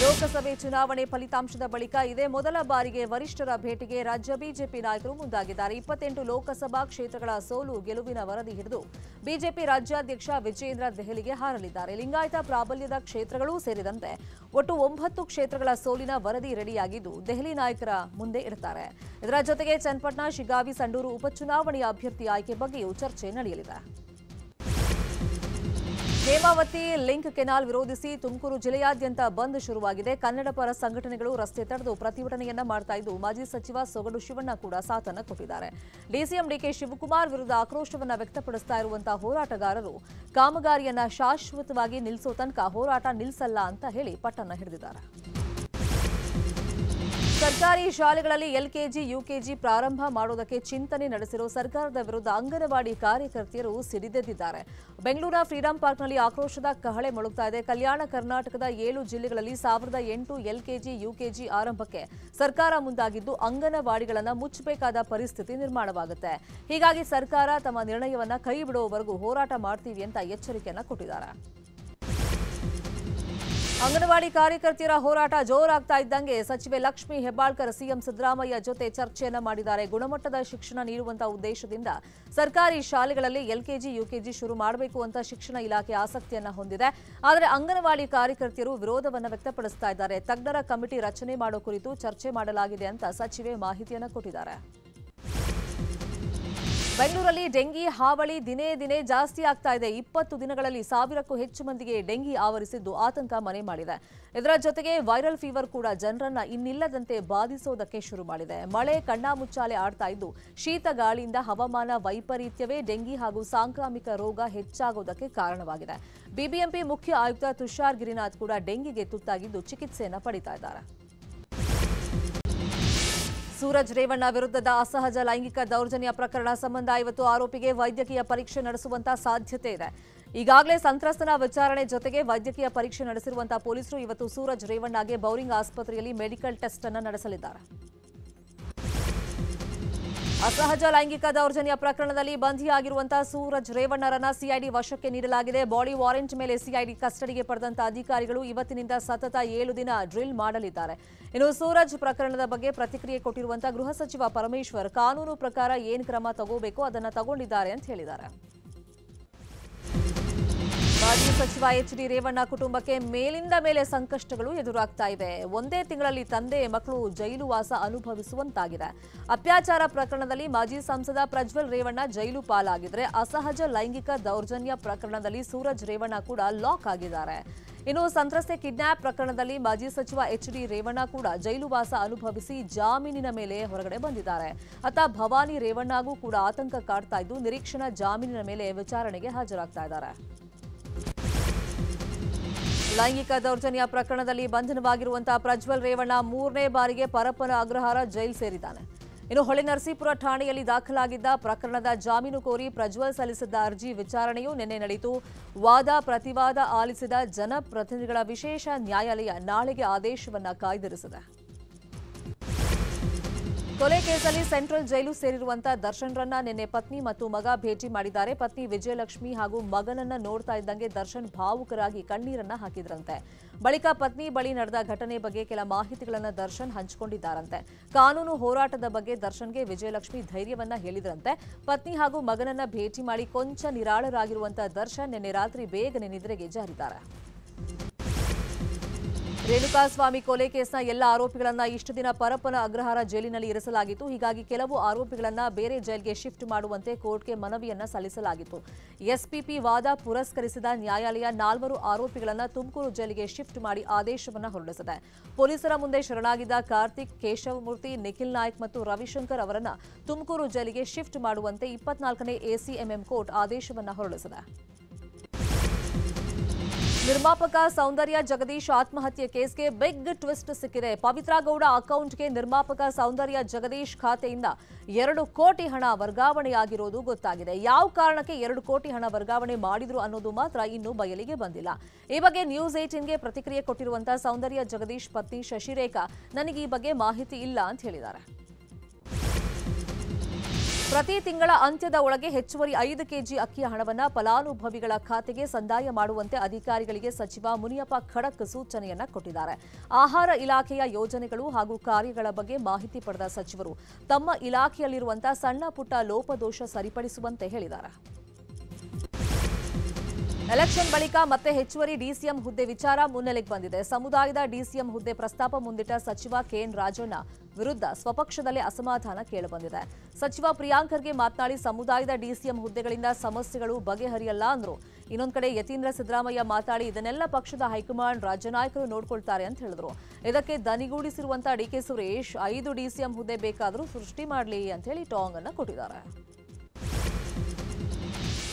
ಲೋಕಸಭೆ ಚುನಾವಣೆ ಫಲಿತಾಂಶದ ಬಳಿಕ ಇದೇ ಮೊದಲ ಬಾರಿಗೆ ವರಿಷ್ಠರ ಭೇಟಿಗೆ ರಾಜ್ಯ ಬಿಜೆಪಿ ನಾಯಕರು ಮುಂದಾಗಿದ್ದಾರೆ. ಇಪ್ಪತ್ತೆಂಟು ಲೋಕಸಭಾ ಕ್ಷೇತ್ರಗಳ ಸೋಲು ಗೆಲುವಿನ ವರದಿ ಹಿಡಿದು ಬಿಜೆಪಿ ರಾಜ್ಯಾಧ್ಯಕ್ಷ ವಿಜಯೇಂದ್ರ ದೆಹಲಿಗೆ ಹಾರಲಿದ್ದಾರೆ. ಲಿಂಗಾಯತ ಪ್ರಾಬಲ್ಯದ ಕ್ಷೇತ್ರಗಳೂ ಸೇರಿದಂತೆ ಒಟ್ಟು ಒಂಬತ್ತು ಕ್ಷೇತ್ರಗಳ ಸೋಲಿನ ವರದಿ ರೆಡಿಯಾಗಿದ್ದು ದೆಹಲಿ ನಾಯಕರ ಮುಂದೆ ಇಡುತ್ತಾರೆ ಇದರ ಜೊತೆಗೆ ಚನ್ನಪಟ್ಟಣ ಶಿಗಾವಿ ಸಂಡೂರು ಉಪಚುನಾವಣೆಯ ಅಭ್ಯರ್ಥಿ ಆಯ್ಕೆ ಬಗ್ಗೆಯೂ ಚರ್ಚೆ ನಡೆಯಲಿದೆ. ಹೇಮಾವತಿ ಲಿಂಕ್ ಕೆನಾಲ್ ವಿರೋಧಿಸಿ ತುಮಕೂರು ಜಿಲ್ಲೆಯಾದ್ಯಂತ ಬಂದ್ ಶುರುವಾಗಿದೆ. ಕನ್ನಡ ಪರ ಸಂಘಟನೆಗಳು ರಸ್ತೆ ತಡೆದು ಪ್ರತಿಭಟನೆಯನ್ನ ಮಾಡ್ತಾ ಇದ್ದು, ಮಾಜಿ ಸಚಿವ ಸೊಗಡು ಶಿವಣ್ಣ ಕೂಡ ಸಾಥನ್ನ ಕೊಟ್ಟಿದ್ದಾರೆ. ಡಿಸಿಎಂ ಡಿಕೆ ಶಿವಕುಮಾರ್ ವಿರುದ್ಧ ಆಕ್ರೋಶವನ್ನ ವ್ಯಕ್ತಪಡಿಸ್ತಾ ಇರುವಂತಹ ಹೋರಾಟಗಾರರು ಕಾಮಗಾರಿಯನ್ನ ಶಾಶ್ವತವಾಗಿ ನಿಲ್ಲಿಸೋ ತನಕ ಹೋರಾಟ ನಿಲ್ಲಿಸಲ್ಲ ಅಂತ ಹೇಳಿ ಪಟ್ಟನ್ನ ಹಿಡಿದಿದ್ದಾರೆ. ಸರ್ಕಾರಿ ಶಾಲೆಗಳಲ್ಲಿ ಎಲ್ಕೆಜಿ, ಯುಕೆಜಿ ಪ್ರಾರಂಭ ಮಾಡೋದಕ್ಕೆ ಚಿಂತನೆ ನಡೆಸಿರೋ ಸರ್ಕಾರದ ವಿರುದ್ಧ ಅಂಗನವಾಡಿ ಕಾರ್ಯಕರ್ತೆಯರು ಸಿಡಿದೆದ್ದಿದ್ದಾರೆ. ಬೆಂಗಳೂರಿನ ಫ್ರೀಡಂ ಪಾರ್ಕ್ನಲ್ಲಿ ಆಕ್ರೋಶದ ಕಹಳೆ ಮೊಳಗ್ತಾ ಇದೆ. ಕಲ್ಯಾಣ ಕರ್ನಾಟಕದ ಏಳು ಜಿಲ್ಲೆಗಳಲ್ಲಿ ಸಾವಿರದ ಎಂಟು ಎಲ್ಕೆಜಿ, ಯುಕೆಜಿ ಆರಂಭಕ್ಕೆ ಸರ್ಕಾರ ಮುಂದಾಗಿದ್ದು ಅಂಗನವಾಡಿಗಳನ್ನು ಮುಚ್ಚಬೇಕಾದ ಪರಿಸ್ಥಿತಿ ನಿರ್ಮಾಣವಾಗುತ್ತೆ. ಹೀಗಾಗಿ ಸರ್ಕಾರ ತಮ್ಮ ನಿರ್ಣಯವನ್ನು ಕೈ ಬಿಡುವವರೆಗೂ ಹೋರಾಟ ಮಾಡ್ತೀವಿ ಅಂತ ಎಚ್ಚರಿಕೆಯನ್ನು ಕೊಟ್ಟಿದ್ದಾರೆ. ಅಂಗನವಾಡಿ ಕಾರ್ಯಕರ್ತೆಯರ ಹೋರಾಟ ಜೋರಾಗ್ತಾ ಇದ್ದಂಗೆ ಸಚಿವೆ ಲಕ್ಷ್ಮಿ ಹೆಬ್ಬಾಳ್ಕರ್ ಸಿಎಂ ಸಿದ್ದರಾಮಯ್ಯ ಜೊತೆ ಚರ್ಚೆಯನ್ನ ಮಾಡಿದ್ದಾರೆ. ಗುಣಮಟ್ಟದ ಶಿಕ್ಷಣ ನೀಡುವಂತಹ ಉದ್ದೇಶದಿಂದ ಸರ್ಕಾರಿ ಶಾಲೆಗಳಲ್ಲಿ ಎಲ್ಕೆಜಿ, ಯುಕೆಜಿ ಶುರು ಮಾಡಬೇಕು ಅಂತ ಶಿಕ್ಷಣ ಇಲಾಖೆ ಆಸಕ್ತಿಯನ್ನ ಹೊಂದಿದೆ. ಆದರೆ ಅಂಗನವಾಡಿ ಕಾರ್ಯಕರ್ತೆಯರು ವಿರೋಧವನ್ನು ವ್ಯಕ್ತಪಡಿಸ್ತಾ ಇದ್ದಾರೆ. ತಜ್ಞರ ಕಮಿಟಿ ರಚನೆ ಮಾಡೋ ಕುರಿತು ಚರ್ಚೆ ಮಾಡಲಾಗಿದೆ ಅಂತ ಸಚಿವೆ ಮಾಹಿತಿಯನ್ನು ಕೊಟ್ಟಿದ್ದಾರೆ. ಬೆಂಗಳೂರಲ್ಲಿ ಡೆಂಗಿ ಹಾವಳಿ ದಿನೇ ದಿನೇ ಜಾಸ್ತಿ ಆಗ್ತಾ ಇದೆ. ಇಪ್ಪತ್ತು ದಿನಗಳಲ್ಲಿ ಸಾವಿರಕ್ಕೂ ಹೆಚ್ಚು ಮಂದಿಗೆ ಡೆಂಗಿ ಆವರಿಸಿದ್ದು ಆತಂಕ ಮನೆ ಮಾಡಿದೆ. ಇದರ ಜೊತೆಗೆ ವೈರಲ್ ಫೀವರ್ ಕೂಡ ಜನರನ್ನ ಇನ್ನಿಲ್ಲದಂತೆ ಬಾಧಿಸೋದಕ್ಕೆ ಶುರು ಮಾಡಿದೆ. ಮಳೆ ಕಣ್ಣಾಮುಚ್ಚಾಲೆ ಆಡ್ತಾ ಇದ್ದು ಶೀತ ಗಾಳಿಯಿಂದ ಹವಾಮಾನ ವೈಪರೀತ್ಯವೇ ಡೆಂಗಿ ಹಾಗೂ ಸಾಂಕ್ರಾಮಿಕ ರೋಗ ಹೆಚ್ಚಾಗೋದಕ್ಕೆ ಕಾರಣವಾಗಿದೆ. ಬಿಬಿಎಂಪಿ ಮುಖ್ಯ ಆಯುಕ್ತ ತುಷಾರ್ ಗಿರಿನಾಥ್ ಕೂಡ ಡೆಂಗಿಗೆ ತುತ್ತಾಗಿದ್ದು ಚಿಕಿತ್ಸೆಯನ್ನು ಪಡಿತಾ ಇದ್ದಾರೆ. ಸೂರಜ್ ರೇವಣ್ಣ ವಿರುದ್ಧದ ಅಸಹಜ ಲೈಂಗಿಕ ದೌರ್ಜನ್ಯ ಪ್ರಕರಣ ಸಂಬಂಧ ಇವತ್ತು ಆರೋಪಿಗೆ ವೈದ್ಯಕೀಯ ಪರೀಕ್ಷೆ ನಡೆಸುವಂತಹ ಸಾಧ್ಯತೆ ಇದೆ. ಈಗಾಗಲೇ ಸಂತ್ರಸ್ತನ ವಿಚಾರಣೆ ಜೊತೆಗೆ ವೈದ್ಯಕೀಯ ಪರೀಕ್ಷೆ ನಡೆಸಿರುವಂತಹ ಪೊಲೀಸರು ಇವತ್ತು ಸೂರಜ್ ರೇವಣ್ಣಗೆ ಬೌರಿಂಗ್ ಆಸ್ಪತ್ರೆಯಲ್ಲಿ ಮೆಡಿಕಲ್ ಟೆಸ್ಟ್ ಅನ್ನು ನಡೆಸಲಿದ್ದಾರೆ. ಅಸಹಜ ಲೈಂಗಿಕ ದೌರ್ಜನ್ಯ ಪ್ರಕರಣದಲ್ಲಿ ಬಂಧಿಯಾಗಿರುವಂತಹ ಸೂರಜ್ ರೇವಣ್ಣರನ್ನ ಸಿಐಡಿ ವಶಕ್ಕೆ ನೀಡಲಾಗಿದೆ. ಬಾಡಿ ವಾರೆಂಟ್ ಮೇಲೆ ಸಿಐಡಿ ಕಸ್ಟಡಿಗೆ ಪಡೆದಂತಹ ಅಧಿಕಾರಿಗಳು ಇವತ್ತಿನಿಂದ ಸತತ ಏಳು ದಿನ ಡ್ರಿಲ್ ಮಾಡಲಿದ್ದಾರೆ. ಇನ್ನು ಸೂರಜ್ ಪ್ರಕರಣದ ಬಗ್ಗೆ ಪ್ರತಿಕ್ರಿಯೆ ಕೊಟ್ಟಿರುವಂತಹ ಗೃಹ ಸಚಿವ ಪರಮೇಶ್ವರ್ ಕಾನೂನು ಪ್ರಕಾರ ಏನು ಕ್ರಮ ತಗೋಬೇಕೋ, ಅದನ್ನು ತಗೊಂಡಿದ್ದಾರೆ ಅಂತ ಹೇಳಿದ್ದಾರೆ. ಮಾಜಿ ಸಚಿವ ಎಚ್ ಡಿ ರೇವಣ್ಣ ಕುಟುಂಬಕ್ಕೆ ಮೇಲಿಂದ ಮೇಲೆ ಸಂಕಷ್ಟಗಳು ಎದುರಾಗ್ತಾ ಇವೆ. ಒಂದೇ ತಿಂಗಳಲ್ಲಿ ತಂದೆ ಮಕ್ಕಳು ಜೈಲು ವಾಸ ಅನುಭವಿಸುವಂತಾಗಿದೆ. ಅತ್ಯಾಚಾರ ಪ್ರಕರಣದಲ್ಲಿ ಮಾಜಿ ಸಂಸದ ಪ್ರಜ್ವಲ್ ರೇವಣ್ಣ ಜೈಲು ಪಾಲಾಗಿದ್ರೆ ಅಸಹಜ ಲೈಂಗಿಕ ದೌರ್ಜನ್ಯ ಪ್ರಕರಣದಲ್ಲಿ ಸೂರಜ್ ರೇವಣ್ಣ ಕೂಡ ಲಾಕ್ ಆಗಿದ್ದಾರೆ. ಇನ್ನು ಸಂತ್ರಸ್ತೆ ಕಿಡ್ನಾಪ್ ಪ್ರಕರಣದಲ್ಲಿ ಮಾಜಿ ಸಚಿವ ಎಚ್ ಡಿ ರೇವಣ್ಣ ಕೂಡ ಜೈಲುವಾಸ ಅನುಭವಿಸಿ ಜಾಮೀನಿನ ಮೇಲೆ ಹೊರಗಡೆ ಬಂದಿದ್ದಾರೆ. ಅತ ಭವಾನಿ ರೇವಣ್ಣಗೂ ಕೂಡ ಆತಂಕ ಕಾಡ್ತಾ ಇದ್ದು, ನಿರೀಕ್ಷಣಾ ಜಾಮೀನಿನ ಮೇಲೆ ವಿಚಾರಣೆಗೆ ಹಾಜರಾಗ್ತಾ ಇದ್ದಾರೆ. ಲೈಂಗಿಕ ದೌರ್ಜನ್ಯ ಪ್ರಕರಣದಲ್ಲಿ ಬಂಧನವಾಗಿರುವಂತಹ ಪ್ರಜ್ವಲ್ ರೇವಣ್ಣ ಮೂರನೇ ಬಾರಿಗೆ ಪರಪ್ಪನ ಅಗ್ರಹಾರ ಜೈಲು ಸೇರಿದ್ದಾನೆ. ಇನ್ನು ಹೊಳೆ ನರಸೀಪುರ ಠಾಣೆಯಲ್ಲಿ ದಾಖಲಾಗಿದ್ದ ಪ್ರಕರಣದ ಜಾಮೀನು ಕೋರಿ ಪ್ರಜ್ವಲ್ ಸಲ್ಲಿಸಿದ್ದ ಅರ್ಜಿ ವಿಚಾರಣೆಯು ನಿನ್ನೆ ನಡೆಯಿತು. ವಾದ, ಪ್ರತಿವಾದ ಆಲಿಸಿದ ಜನಪ್ರತಿನಿಧಿಗಳ ವಿಶೇಷ ನ್ಯಾಯಾಲಯ ನಾಳೆಗೆ ಆದೇಶವನ್ನು ಕಾಯ್ದಿರಿಸಿದೆ. ಕೊಲೆ ಕೇಸಲ್ಲಿ ಸೆಂಟ್ರಲ್ ಜೈಲು ಸೇರಿರುವಂತಹ ದರ್ಶನ್ರನ್ನ ನಿನ್ನೆ ಪತ್ನಿ ಮತ್ತು ಮಗ ಭೇಟಿ ಮಾಡಿದ್ದಾರೆ. ಪತ್ನಿ ವಿಜಯಲಕ್ಷ್ಮಿ ಹಾಗೂ ಮಗನನ್ನ ನೋಡ್ತಾ ಇದ್ದಂಗೆ ದರ್ಶನ್ ಭಾವುಕರಾಗಿ ಕಣ್ಣೀರನ್ನ ಹಾಕಿದ್ರಂತೆ. ಬಳಿಕ ಪತ್ನಿ ಬಳಿ ನಡೆದ ಘಟನೆ ಬಗ್ಗೆ ಕೆಲ ಮಾಹಿತಿಗಳನ್ನ ದರ್ಶನ್ ಹಂಚಿಕೊಂಡಿದ್ದಾರಂತೆ. ಕಾನೂನು ಹೋರಾಟದ ಬಗ್ಗೆ ದರ್ಶನ್ಗೆ ವಿಜಯಲಕ್ಷ್ಮಿ ಧೈರ್ಯವನ್ನ ಹೇಳಿದ್ರಂತೆ. ಪತ್ನಿ ಹಾಗೂ ಮಗನನ್ನ ಭೇಟಿ ಮಾಡಿ ಕೊಂಚ ನಿರಾಳರಾಗಿರುವಂತಹ ದರ್ಶನ್ ನಿನ್ನೆ ರಾತ್ರಿ ಬೇಗನೆ ನಿದ್ರೆಗೆ ಜಾರಿದ್ದಾರೆ. ರೇಣುಕಾಸ್ವಾಮಿ ಕೊಲೆ ಕೇಸ್ನ ಎಲ್ಲ ಆರೋಪಿಗಳನ್ನ ಇಷ್ಟು ದಿನ ಪರಪ್ಪನ ಅಗ್ರಹಾರ ಜೈಲಿನಲ್ಲಿ ಇರಿಸಲಾಗಿತ್ತು. ಹೀಗಾಗಿ ಕೆಲವು ಆರೋಪಿಗಳನ್ನ ಬೇರೆ ಜೈಲ್ಗೆ ಶಿಫ್ಟ್ ಮಾಡುವಂತೆ ಕೋರ್ಟ್ಗೆ ಮನವಿಯನ್ನ ಸಲ್ಲಿಸಲಾಗಿತ್ತು. ಎಸ್ಪಿಪಿ ವಾದ ಪುರಸ್ಕರಿಸಿದ ನ್ಯಾಯಾಲಯ ನಾಲ್ವರು ಆರೋಪಿಗಳನ್ನ ತುಮಕೂರು ಜೈಲಿಗೆ ಶಿಫ್ಟ್ ಮಾಡಿ ಆದೇಶವನ್ನ ಹೊರಡಿಸಿದೆ. ಪೊಲೀಸರ ಮುಂದೆ ಶರಣಾಗಿದ್ದ ಕಾರ್ತಿಕ್, ಕೇಶವಮೂರ್ತಿ, ನಿಖಿಲ್ ನಾಯ್ಕ್ ಮತ್ತು ರವಿಶಂಕರ್ ಅವರನ್ನ ತುಮಕೂರು ಜೈಲಿಗೆ ಶಿಫ್ಟ್ ಮಾಡುವಂತೆ ಇಪ್ಪತ್ನಾಲ್ಕನೇ ಎಸಿಎಂಎಂ ಕೋರ್ಟ್ ಆದೇಶವನ್ನ ಹೊರಡಿಸಿದೆ. ನಿರ್ಮಾಪಕ ಸೌಂದರ್ಯ ಜಗದೀಶ್ ಆತ್ಮಹತ್ಯೆ ಕೇಸ್ಗೆ ಬಿಗ್ ಟ್ವಿಸ್ಟ್ ಸಿಕ್ಕಿದೆ. ಪವಿತ್ರ ಗೌಡ ಅಕೌಂಟ್ಗೆ ನಿರ್ಮಾಪಕ ಸೌಂದರ್ಯ ಜಗದೀಶ್ ಖಾತೆಯಿಂದ ಎರಡು ಕೋಟಿ ಹಣ ವರ್ಗಾವಣೆಯಾಗಿರೋದು ಗೊತ್ತಾಗಿದೆ. ಯಾವ ಕಾರಣಕ್ಕೆ ಎರಡು ಕೋಟಿ ಹಣ ವರ್ಗಾವಣೆ ಮಾಡಿದ್ರು ಅನ್ನೋದು ಮಾತ್ರ ಇನ್ನೂ ಬಯಲಿಗೆ ಬಂದಿಲ್ಲ. ಈ ಬಗ್ಗೆ ನ್ಯೂಸ್ ಏಟೀನ್ಗೆ ಪ್ರತಿಕ್ರಿಯೆ ಕೊಟ್ಟಿರುವಂತಹ ಸೌಂದರ್ಯ ಜಗದೀಶ್ ಪತ್ನಿ ಶಶಿರೇಖಾ, ನನಗೆ ಈ ಬಗ್ಗೆ ಮಾಹಿತಿ ಇಲ್ಲ ಅಂತ ಹೇಳಿದ್ದಾರೆ. ಪ್ರತಿ ತಿಂಗಳ ಅಂತ್ಯದ ಒಳಗೆ ಹೆಚ್ಚುವರಿ ಐದು ಕೆಜಿ ಅಕ್ಕಿಯ ಹಣವನ್ನು ಫಲಾನುಭವಿಗಳ ಖಾತೆಗೆ ಸಂದಾಯ ಮಾಡುವಂತೆ ಅಧಿಕಾರಿಗಳಿಗೆ ಸಚಿವ ಮುನಿಯಪ್ಪ ಖಡಕ್ ಸೂಚನೆಯನ್ನ ಕೊಟ್ಟಿದ್ದಾರೆ. ಆಹಾರ ಇಲಾಖೆಯ ಯೋಜನೆಗಳು ಹಾಗೂ ಕಾರ್ಯಗಳ ಬಗ್ಗೆ ಮಾಹಿತಿ ಪಡೆದ ಸಚಿವರು ತಮ್ಮ ಇಲಾಖೆಯಲ್ಲಿರುವಂತಹ ಸಣ್ಣ ಪುಟ್ಟ ಲೋಪದೋಷ ಸರಿಪಡಿಸುವಂತೆ ಹೇಳಿದ್ದಾರೆ. ಎಲೆಕ್ಷನ್ ಬಳಿಕ ಮತ್ತೆ ಹೆಚ್ಚುವರಿ ಡಿಸಿಎಂ ಹುದ್ದೆ ವಿಚಾರ ಮುನ್ನೆಲೆಗೆ ಬಂದಿದೆ. ಸಮುದಾಯದ ಡಿಸಿಎಂ ಹುದ್ದೆ ಪ್ರಸ್ತಾಪ ಮುಂದಿಟ್ಟ ಸಚಿವ ಕೆಎನ್ ರಾಜಣ್ಣ ವಿರುದ್ಧ ಸ್ವಪಕ್ಷದಲ್ಲೇ ಅಸಮಾಧಾನ ಕೇಳಿಬಂದಿದೆ. ಸಚಿವ ಪ್ರಿಯಾಂಕರ್ಗೆ ಮಾತನಾಡಿ, ಸಮುದಾಯದ ಡಿಸಿಎಂ ಹುದ್ದೆಗಳಿಂದ ಸಮಸ್ಯೆಗಳು ಬಗೆಹರಿಯಲ್ಲ ಅಂದ್ರು. ಇನ್ನೊಂದು ಕಡೆ ಯತೀಂದ್ರ ಸಿದ್ದರಾಮಯ್ಯ ಮಾತಾಡಿ, ಇದನ್ನೆಲ್ಲ ಪಕ್ಷದ ಹೈಕಮಾಂಡ್ ರಾಜ್ಯ ನಾಯಕರು ನೋಡ್ಕೊಳ್ತಾರೆ ಅಂತ ಹೇಳಿದ್ರು. ಇದಕ್ಕೆ ದನಿಗೂಡಿಸಿರುವಂತಹ ಡಿಕೆ ಸುರೇಶ್, ಐದು ಡಿಸಿಎಂ ಹುದ್ದೆ ಬೇಕಾದರೂ ಸೃಷ್ಟಿ ಮಾಡಲಿ ಅಂತ ಹೇಳಿ ಟಾಂಗ್ ಅನ್ನು ಕೊಟ್ಟಿದ್ದಾರೆ.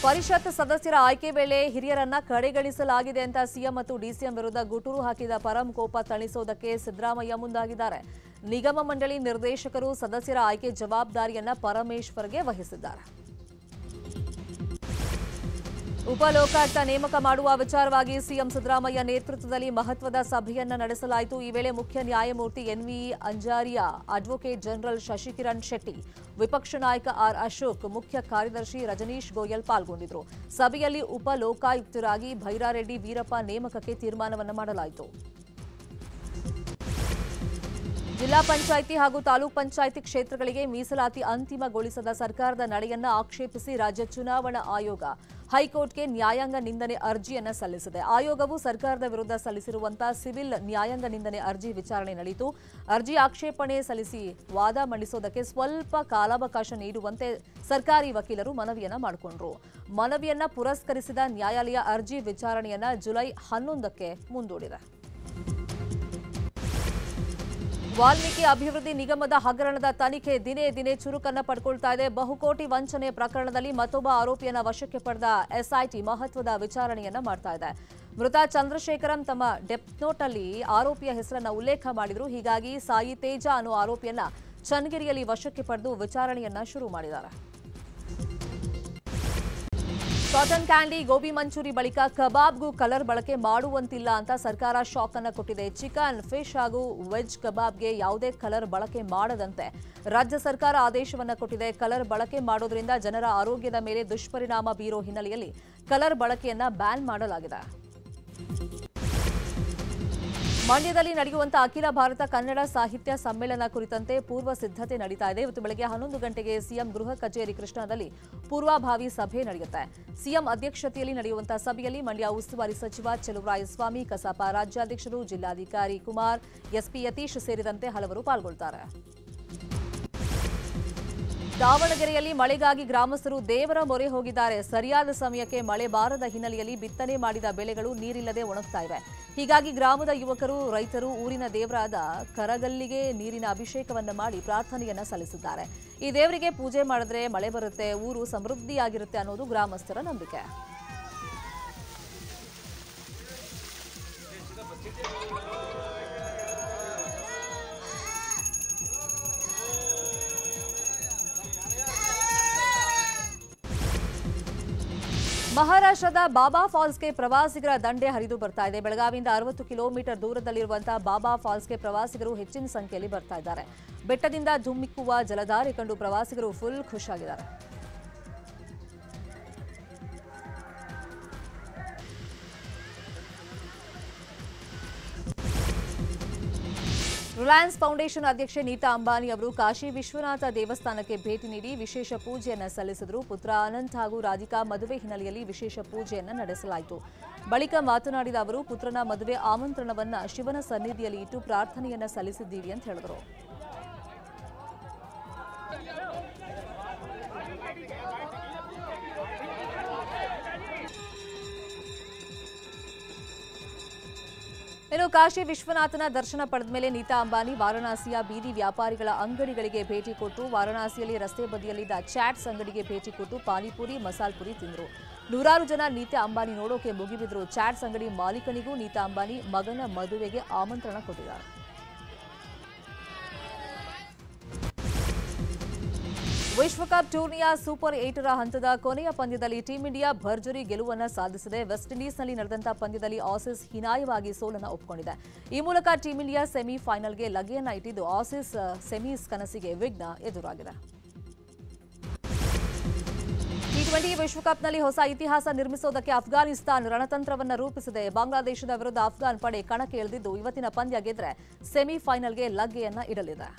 ಪರಿಷತ್ ಸದಸ್ಯರ ಆಯ್ಕೆ ವೇಳೆ ಹಿರಿಯರನ್ನ ಕಡೆಗಣಿಸಲಾಗಿದೆ ಅಂತ ಸಿಎಂ ಮತ್ತು ಡಿಸಿಎಂ ವಿರುದ್ಧ ಗುಟುರು ಹಾಕಿದ ಪರಂ ಕೋಪ ತಣಿಸೋದಕ್ಕೆ ಸಿದ್ದರಾಮಯ್ಯ ಮುಂದಾಗಿದ್ದಾರೆ. ನಿಗಮ ಮಂಡಳಿ ನಿರ್ದೇಶಕರು ಸದಸ್ಯರ ಆಯ್ಕೆ ಜವಾಬ್ದಾರಿಯನ್ನ ಪರಮೇಶ್ವರ್ಗೆ ವಹಿಸಿದ್ದಾರೆ. ಉಪಲೋಕಾಯುಕ್ತ ನೇಮಕ ಮಾಡುವ ವಿಚಾರವಾಗಿ ಸಿಎಂ ಸಿದ್ದರಾಮಯ್ಯ ನೇತೃತ್ವದಲ್ಲಿ ಮಹತ್ವದ ಸಭೆಯನ್ನ ನಡೆಸಲಾಯಿತು. ಈ ವೇಳೆ ಮುಖ್ಯ ನ್ಯಾಯಮೂರ್ತಿ NV Anjaria advocate general Shashikiran Shetty, ವಿಪಕ್ಷ ನಾಯಕ ಆರ್ ಅಶೋಕ್, ಮುಖ್ಯ ಕಾರ್ಯದರ್ಶಿ ರಜನೀಶ್ ಗೋಯಲ್ ಪಾಲ್ಗೊಂಡಿದ್ರು ಸಭೆಯಲ್ಲಿ ಉಪ ಲೋಕಾಯುಕ್ತರಾಗಿ ಭೈರಾರೆಡ್ಡಿ ವೀರಪ್ಪ ನೇಮಕಕ್ಕೆ ತೀರ್ಮಾನವನ್ನು ಮಾಡಲಾಯಿತು. ಜಿಲ್ಲಾ ಪಂಚಾಯಿತಿ ಹಾಗೂ ತಾಲೂಕ್ ಪಂಚಾಯಿತಿ ಕ್ಷೇತ್ರಗಳಿಗೆ ಮೀಸಲಾತಿ ಅಂತಿಮಗೊಳಿಸದ ಸರ್ಕಾರದ ನಡೆಯನ್ನ ಆಕ್ಷೇಪಿಸಿ ರಾಜ್ಯ ಚುನಾವಣಾ ಆಯೋಗ ಹೈಕೋರ್ಟ್ಗೆ ನ್ಯಾಯಾಂಗ ನಿಂದನೆ ಅರ್ಜಿಯನ್ನ ಸಲ್ಲಿಸಿದೆ. ಆಯೋಗವು ಸರ್ಕಾರದ ವಿರುದ್ಧ ಸಲ್ಲಿಸಿರುವಂತಹ ಸಿವಿಲ್ ನ್ಯಾಯಾಂಗ ನಿಂದನೆ ಅರ್ಜಿ ವಿಚಾರಣೆ ನಡೆಯಿತು. ಅರ್ಜಿ ಆಕ್ಷೇಪಣೆ ಸಲ್ಲಿಸಿ ವಾದ ಮಂಡಿಸೋದಕ್ಕೆ ಸ್ವಲ್ಪ ಕಾಲಾವಕಾಶ ನೀಡುವಂತೆ ಸರ್ಕಾರಿ ವಕೀಲರು ಮನವಿಯನ್ನ ಮಾಡಿಕೊಂಡ್ರು. ಮನವಿಯನ್ನ ಪುರಸ್ಕರಿಸಿದ ನ್ಯಾಯಾಲಯ ಅರ್ಜಿ ವಿಚಾರಣೆಯನ್ನ ಜುಲೈ ಹನ್ನೊಂದಕ್ಕೆ ಮುಂದೂಡಿದೆ. ವಾಲ್ಮೀಕಿ ಅಭಿವೃದ್ಧಿ ನಿಗಮದ ಹಗರಣದ ತನಿಖೆ ದಿನೇ ದಿನೇ ಚುರುಕನ್ನ ಪಡ್ಕೊಳ್ತಾ ಇದೆ. ಬಹುಕೋಟಿ ವಂಚನೆ ಪ್ರಕರಣದಲ್ಲಿ ಮತ್ತೊಬ್ಬ ಆರೋಪಿಯನ್ನ ವಶಕ್ಕೆ ಪಡೆದ ಎಸ್ಐಟಿ ಮಹತ್ವದ ವಿಚಾರಣೆಯನ್ನ ಮಾಡ್ತಾ ಇದೆ. ಮೃತ ಚಂದ್ರಶೇಖರಂ ತಮ್ಮ ಡೆಪ್ ನೋಟ್ನಲ್ಲಿ ಆರೋಪಿಯ ಹೆಸರನ್ನ ಉಲ್ಲೇಖ ಮಾಡಿದ್ರು. ಹೀಗಾಗಿ ಸಾಯಿ ತೇಜ ಅನ್ನೋ ಆರೋಪಿಯನ್ನ ಚನ್ನಗಿರಿಯಲ್ಲಿ ವಶಕ್ಕೆ ಪಡೆದು ವಿಚಾರಣೆಯನ್ನ ಶುರು ಮಾಡಿದ್ದಾರೆ. ಕಾಟನ್ ಕ್ಯಾಂಡಿ, ಗೋಬಿ ಮಂಚೂರಿ ಬಳಿಕ ಕಬಾಬ್ಗೂ ಕಲರ್ ಬಳಕೆ ಮಾಡುವಂತಿಲ್ಲ ಅಂತ ಸರ್ಕಾರ ಶಾಕ್ ಅನ್ನು ಕೊಟ್ಟಿದೆ. ಚಿಕನ್, ಫಿಶ್ ಹಾಗೂ ವೆಜ್ ಕಬಾಬ್ಗೆ ಯಾವುದೇ ಕಲರ್ ಬಳಕೆ ಮಾಡದಂತೆ ರಾಜ್ಯ ಸರ್ಕಾರ ಆದೇಶವನ್ನ ಕೊಟ್ಟಿದೆ. ಕಲರ್ ಬಳಕೆ ಮಾಡೋದ್ರಿಂದ ಜನರ ಆರೋಗ್ಯದ ಮೇಲೆ ದುಷ್ಪರಿಣಾಮ ಬೀರೋ ಹಿನ್ನೆಲೆಯಲ್ಲಿ ಕಲರ್ ಬಳಕೆಯನ್ನ ಬ್ಯಾನ್ ಮಾಡಲಾಗಿದೆ. ಮಂಡ್ಯದಲ್ಲಿ ನಡೆಯುವಂತಹ ಅಖಿಲ ಭಾರತ ಕನ್ನಡ ಸಾಹಿತ್ಯ ಸಮ್ಮೇಳನ ಕುರಿತಂತೆ ಪೂರ್ವ ಸಿದ್ಧತೆ ನಡೀತಾ ಇದೆ. ಇವತ್ತು ಬೆಳಗ್ಗೆ ಹನ್ನೊಂದು ಗಂಟೆಗೆ ಸಿಎಂ ಗೃಹ ಕಚೇರಿ ಕೃಷ್ಣಾದಲ್ಲಿ ಪೂರ್ವಭಾವಿ ಸಭೆ ನಡೆಯುತ್ತೆ. ಸಿಎಂ ಅಧ್ಯಕ್ಷತೆಯಲ್ಲಿ ನಡೆಯುವಂತಹ ಸಭೆಯಲ್ಲಿ ಮಂಡ್ಯ ಉಸ್ತುವಾರಿ ಸಚಿವ ಚೆಲುವರಾಯಸ್ವಾಮಿ, ಕಸಾಪ ರಾಜ್ಯಾಧ್ಯಕ್ಷರು, ಜಿಲ್ಲಾಧಿಕಾರಿ ಕುಮಾರ್, ಎಸ್ಪಿ ಯತೀಶ್ ಸೇರಿದಂತೆ ಹಲವರು ಪಾಲ್ಗೊಳ್ತಾರೆ. ದಾವಣಗೆರೆಯಲ್ಲಿ ಮಳೆಗಾಗಿ ಗ್ರಾಮಸ್ಥರು ದೇವರ ಮೊರೆ ಹೋಗಿದ್ದಾರೆ. ಸರಿಯಾದ ಸಮಯಕ್ಕೆ ಮಳೆ ಬಾರದ ಹಿನ್ನೆಲೆಯಲ್ಲಿ ಬಿತ್ತನೆ ಮಾಡಿದ ಬೆಳೆಗಳು ನೀರಿಲ್ಲದೆ ಒಣಗ್ತಾ ಇವೆ. ಹೀಗಾಗಿ ಗ್ರಾಮದ ಯುವಕರು, ರೈತರು ಊರಿನ ದೇವರಾದ ಕರಗಲ್ಲಿಗೆ ನೀರಿನ ಅಭಿಷೇಕವನ್ನ ಮಾಡಿ ಪ್ರಾರ್ಥನೆಯನ್ನ ಸಲ್ಲಿಸಿದ್ದಾರೆ. ಈ ದೇವರಿಗೆ ಪೂಜೆ ಮಾಡಿದ್ರೆ ಮಳೆ ಬರುತ್ತೆ, ಊರು ಸಮೃದ್ಧಿಯಾಗಿರುತ್ತೆ ಅನ್ನೋದು ಗ್ರಾಮಸ್ಥರ ನಂಬಿಕೆ. ಮಹಾರಾಷ್ಟ್ರದ ಬಾಬಾ ಫಾಲ್ಸ್ಗೆ ಪ್ರವಾಸಿಗರ ದಂಡೆ ಹರಿದು ಬರ್ತಾ ಇದೆ ಬೆಳಗಾವಿಯಿಂದ ಅರವತ್ತು ಕಿಲೋಮೀಟರ್ ದೂರದಲ್ಲಿರುವಂತಹ ಬಾಬಾ ಫಾಲ್ಸ್ಗೆ ಪ್ರವಾಸಿಗರು ಹೆಚ್ಚಿನ ಸಂಖ್ಯೆಯಲ್ಲಿ ಬರ್ತಾ ಇದ್ದಾರೆ ಬೆಟ್ಟದಿಂದ ಧುಮ್ಮಿಕ್ಕುವ ಜಲಧಾರೆ ಕಂಡು ಪ್ರವಾಸಿಗರು ಫುಲ್ ಖುಷಿಯಾಗಿದ್ದಾರೆ ರಿಲಯನ್ಸ್ ಫೌಂಡೇಶನ್ ಅಧ್ಯಕ್ಷೆ ನೀತಾ ಅಂಬಾನಿ ಅವರು ಕಾಶಿ ವಿಶ್ವನಾಥ ದೇವಸ್ಥಾನಕ್ಕೆ ಭೇಟಿ ನೀಡಿ ವಿಶೇಷ ಪೂಜೆಯನ್ನು ಸಲ್ಲಿಸಿದರು. ಪುತ್ರ ಅನಂತ್ ಹಾಗೂ ರಾಧಿಕಾ ಮದುವೆ ಹಿನ್ನೆಲೆಯಲ್ಲಿ ವಿಶೇಷ ಪೂಜೆಯನ್ನು ನಡೆಸಲಾಯಿತು. ಬಳಿಕ ಮಾತನಾಡಿದ ಅವರು, ಪುತ್ರನ ಮದುವೆ ಆಮಂತ್ರಣವನ್ನ ಶಿವನ ಸನ್ನಿಧಿಯಲ್ಲಿ ಇಟ್ಟು ಪ್ರಾರ್ಥನೆಯನ್ನು ಸಲ್ಲಿಸಿದ್ದೀರಿ ಅಂತ ಹೇಳಿದರು. ಇನ್ನು ಕಾಶಿ ವಿಶ್ವನಾಥನ ದರ್ಶನ ಪಡೆದ ಮೇಲೆ ನೀತಾ ಅಂಬಾನಿ ವಾರಣಾಸಿಯ ಬೀದಿ ವ್ಯಾಪಾರಿಗಳ ಅಂಗಡಿಗಳಿಗೆ ಭೇಟಿ ಕೊಟ್ಟು ವಾರಣಾಸಿಯಲ್ಲಿ ರಸ್ತೆ ಬದಿಯಲ್ಲಿದ್ದ ಚಾಟ್ಸ್ ಅಂಗಡಿಗೆ ಭೇಟಿ ಕೊಟ್ಟು ಪಾನಿಪುರಿ ಮಸಾಲ್ ಪುರಿ ತಿಂದರು. ನೂರಾರು ಜನ ನೀತಾ ಅಂಬಾನಿ ನೋಡೋಕೆ ಮುಗಿಬಿದ್ರು. ಚಾಟ್ಸ್ ಅಂಗಡಿ ಮಾಲೀಕನಿಗೂ ನೀತಾ ಅಂಬಾನಿ ಮಗನ ಮದುವೆಗೆ ಆಮಂತ್ರಣ ಕೊಟ್ಟಿದ್ದಾರೆ. ವಿಶ್ವಕಪ್ ಟೂರ್ನಿಯ ಸೂಪರ್ ಏಟರ ಹಂತದ ಕೊನೆಯ ಪಂದ್ಯದಲ್ಲಿ ಟೀಂ ಇಂಡಿಯಾ ಭರ್ಜರಿ ಗೆಲುವನ್ನು ಸಾಧಿಸಿದೆ ವೆಸ್ಟ್ ಇಂಡೀಸ್ನಲ್ಲಿ ನಡೆದಂತಹ ಪಂದ್ಯದಲ್ಲಿ ಆಸೀಸ್ ಹೀನಾಯವಾಗಿ ಸೋಲನ್ನು ಒಪ್ಪಿಕೊಂಡಿದೆ ಈ ಮೂಲಕ ಟೀಂ ಇಂಡಿಯಾ ಸೆಮಿಫೈನಲ್ಗೆ ಲಗೆಯನ್ನ ಇಟ್ಟಿದ್ದು ಆಸೀಸ್ ಸೆಮೀಸ್ ಕನಸಿಗೆ ವಿಘ್ನ ಎದುರಾಗಿದೆ. ಟ್ವೆಂಟಿ ವಿಶ್ವಕಪ್ನಲ್ಲಿ ಹೊಸ ಇತಿಹಾಸ ನಿರ್ಮಿಸೋದಕ್ಕೆ ಅಫ್ಘಾನಿಸ್ತಾನ್ ರಣತಂತ್ರವನ್ನು ರೂಪಿಸಿದೆ. ಬಾಂಗ್ಲಾದೇಶದ ವಿರುದ್ಧ ಅಫ್ಘಾನ್ ಪಡೆ ಕಣಕ್ಕೆ ಇಳಿದಿದ್ದು, ಇವತ್ತಿನ ಪಂದ್ಯ ಗೆದ್ರೆ ಸೆಮಿಫೈನಲ್ಗೆ ಲಗ್ಗೆಯನ್ನ ಇಡಲಿದೆ.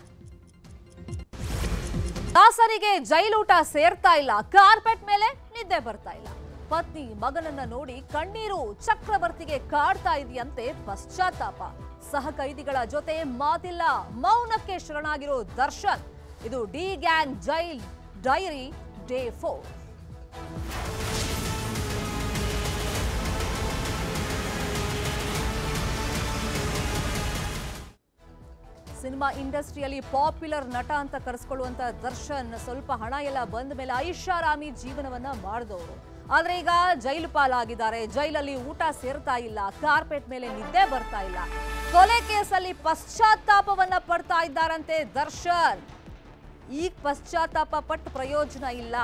ದಾಸರಿಗೆ ಜೈಲೂಟ ಸೇರ್ತಾ ಇಲ್ಲ. ಕಾರ್ಪೆಟ್ ಮೇಲೆ ನಿದ್ದೆ ಬರ್ತಾ ಇಲ್ಲ. ಪತ್ನಿ ಮಗನನ್ನ ನೋಡಿ ಕಣ್ಣೀರು ಚಕ್ರವರ್ತಿಗೆ ಕಾಡ್ತಾ ಇದೆಯಂತೆ ಪಶ್ಚಾತ್ತಾಪ. ಸಹ ಕೈದಿಗಳ ಜೊತೆ ಮಾತಿಲ್ಲ. ಮೌನಕ್ಕೆ ಶರಣಾಗಿರೋ ದರ್ಶನ್. ಇದು D gang jail diary day four. Cinema ಇಂಡಸ್ಟ್ರಿಯಲ್ಲಿ ಪಾಪ್ಯುಲರ್ ನಟ ಅಂತ ಕರೆಸ್ಕೊಳ್ಳುವಂತ ದರ್ಶನ್, ಸ್ವಲ್ಪ ಹಣ ಎಲ್ಲ ಬಂದ ಮೇಲೆ ಐಷಾರಾಮಿ ಜೀವನವನ್ನ ಮಾಡಿದವರು. ಆದ್ರೆ ಈಗ ಜೈಲು ಪಾಲಾಗಿದ್ದಾರೆ. ಜೈಲಲ್ಲಿ ಊಟ ಸೇರ್ತಾ ಇಲ್ಲ. ಕಾರ್ಪೆಟ್ ಮೇಲೆ ನಿದ್ದೆ ಬರ್ತಾ ಇಲ್ಲ. ಕೊಲೆ ಕೇಸಲ್ಲಿ ಪಶ್ಚಾತ್ತಾಪವನ್ನ ಪಡ್ತಾ ಇದ್ದಾರಂತೆ ದರ್ಶನ್. ಈಗ ಪಶ್ಚಾತ್ತಾಪ ಪಟ್ಟು ಪ್ರಯೋಜನ ಇಲ್ಲ.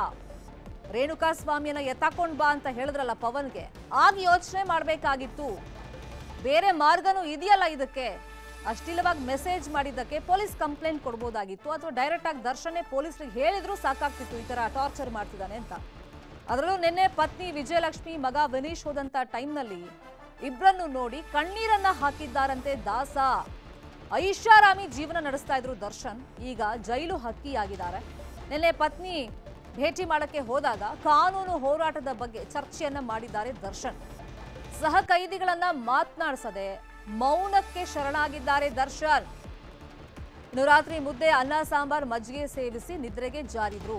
ರೇಣುಕಾ ಸ್ವಾಮಿಯನ್ನ ಎತ್ತಾಕೊಂಡ್ ಬಾ ಅಂತ ಹೇಳಿದ್ರಲ್ಲ ಪವನ್ಗೆ. ಆಗ ಯೋಚನೆ ಮಾಡಬೇಕಾಗಿತ್ತು. ಬೇರೆ ಮಾರ್ಗನೂ ಇದೆಯಲ್ಲ ಇದಕ್ಕೆ? ಅಷ್ಟಿಲ್ಲವಾಗಿ ಮೆಸೇಜ್ ಮಾಡಿದ್ದಕ್ಕೆ ಪೊಲೀಸ್ ಕಂಪ್ಲೇಂಟ್ ಕೊಡ್ಬೋದಾಗಿತ್ತು. ಅಥವಾ ಡೈರೆಕ್ಟ್ ಆಗಿ ದರ್ಶನೇ ಪೊಲೀಸರಿಗೆ ಹೇಳಿದ್ರು ಸಾಕಾಗ್ತಿತ್ತು ಈ ತರ ಟಾರ್ಚರ್ ಮಾಡ್ತಿದ್ದಾನೆ ಅಂತ. ಅದರಲ್ಲೂ ನಿನ್ನೆ ಪತ್ನಿ ವಿಜಯಲಕ್ಷ್ಮಿ, ಮಗ ವಿನೀಶ್ ಹೋದಂತ ಟೈಮ್ನಲ್ಲಿ ಇಬ್ಬರನ್ನು ನೋಡಿ ಕಣ್ಣೀರನ್ನ ಹಾಕಿದ್ದಾರಂತೆ ದಾಸ. ಐಷಾರಾಮಿ ಜೀವನ ನಡೆಸ್ತಾ ಇದ್ರು ದರ್ಶನ್. ಈಗ ಜೈಲು ಹಕ್ಕಿಯಾಗಿದ್ದಾರೆ ನಿನ್ನೆ ಪತ್ನಿ ಭೇಟಿ ಮಾಡಕ್ಕೆ ಹೋದಾಗ ಕಾನೂನು ಹೋರಾಟದ ಬಗ್ಗೆ ಚರ್ಚೆಯನ್ನ ಮಾಡಿದ್ದಾರೆ ದರ್ಶನ್. ಸಹ ಕೈದಿಗಳನ್ನ ಮಾತನಾಡಿಸದೆ ಮೌನಕ್ಕೆ ಶರಣಾಗಿದ್ದಾರೆ ದರ್ಶನ್. ನವರಾತ್ರಿ ರಾತ್ರಿ ಮುದ್ದೆ, ಅನ್ನ, ಸಾಂಬಾರ್ ಮಜ್ಜಿಗೆ ಸೇವಿಸಿ ನಿದ್ರೆಗೆ ಜಾರಿದ್ರು.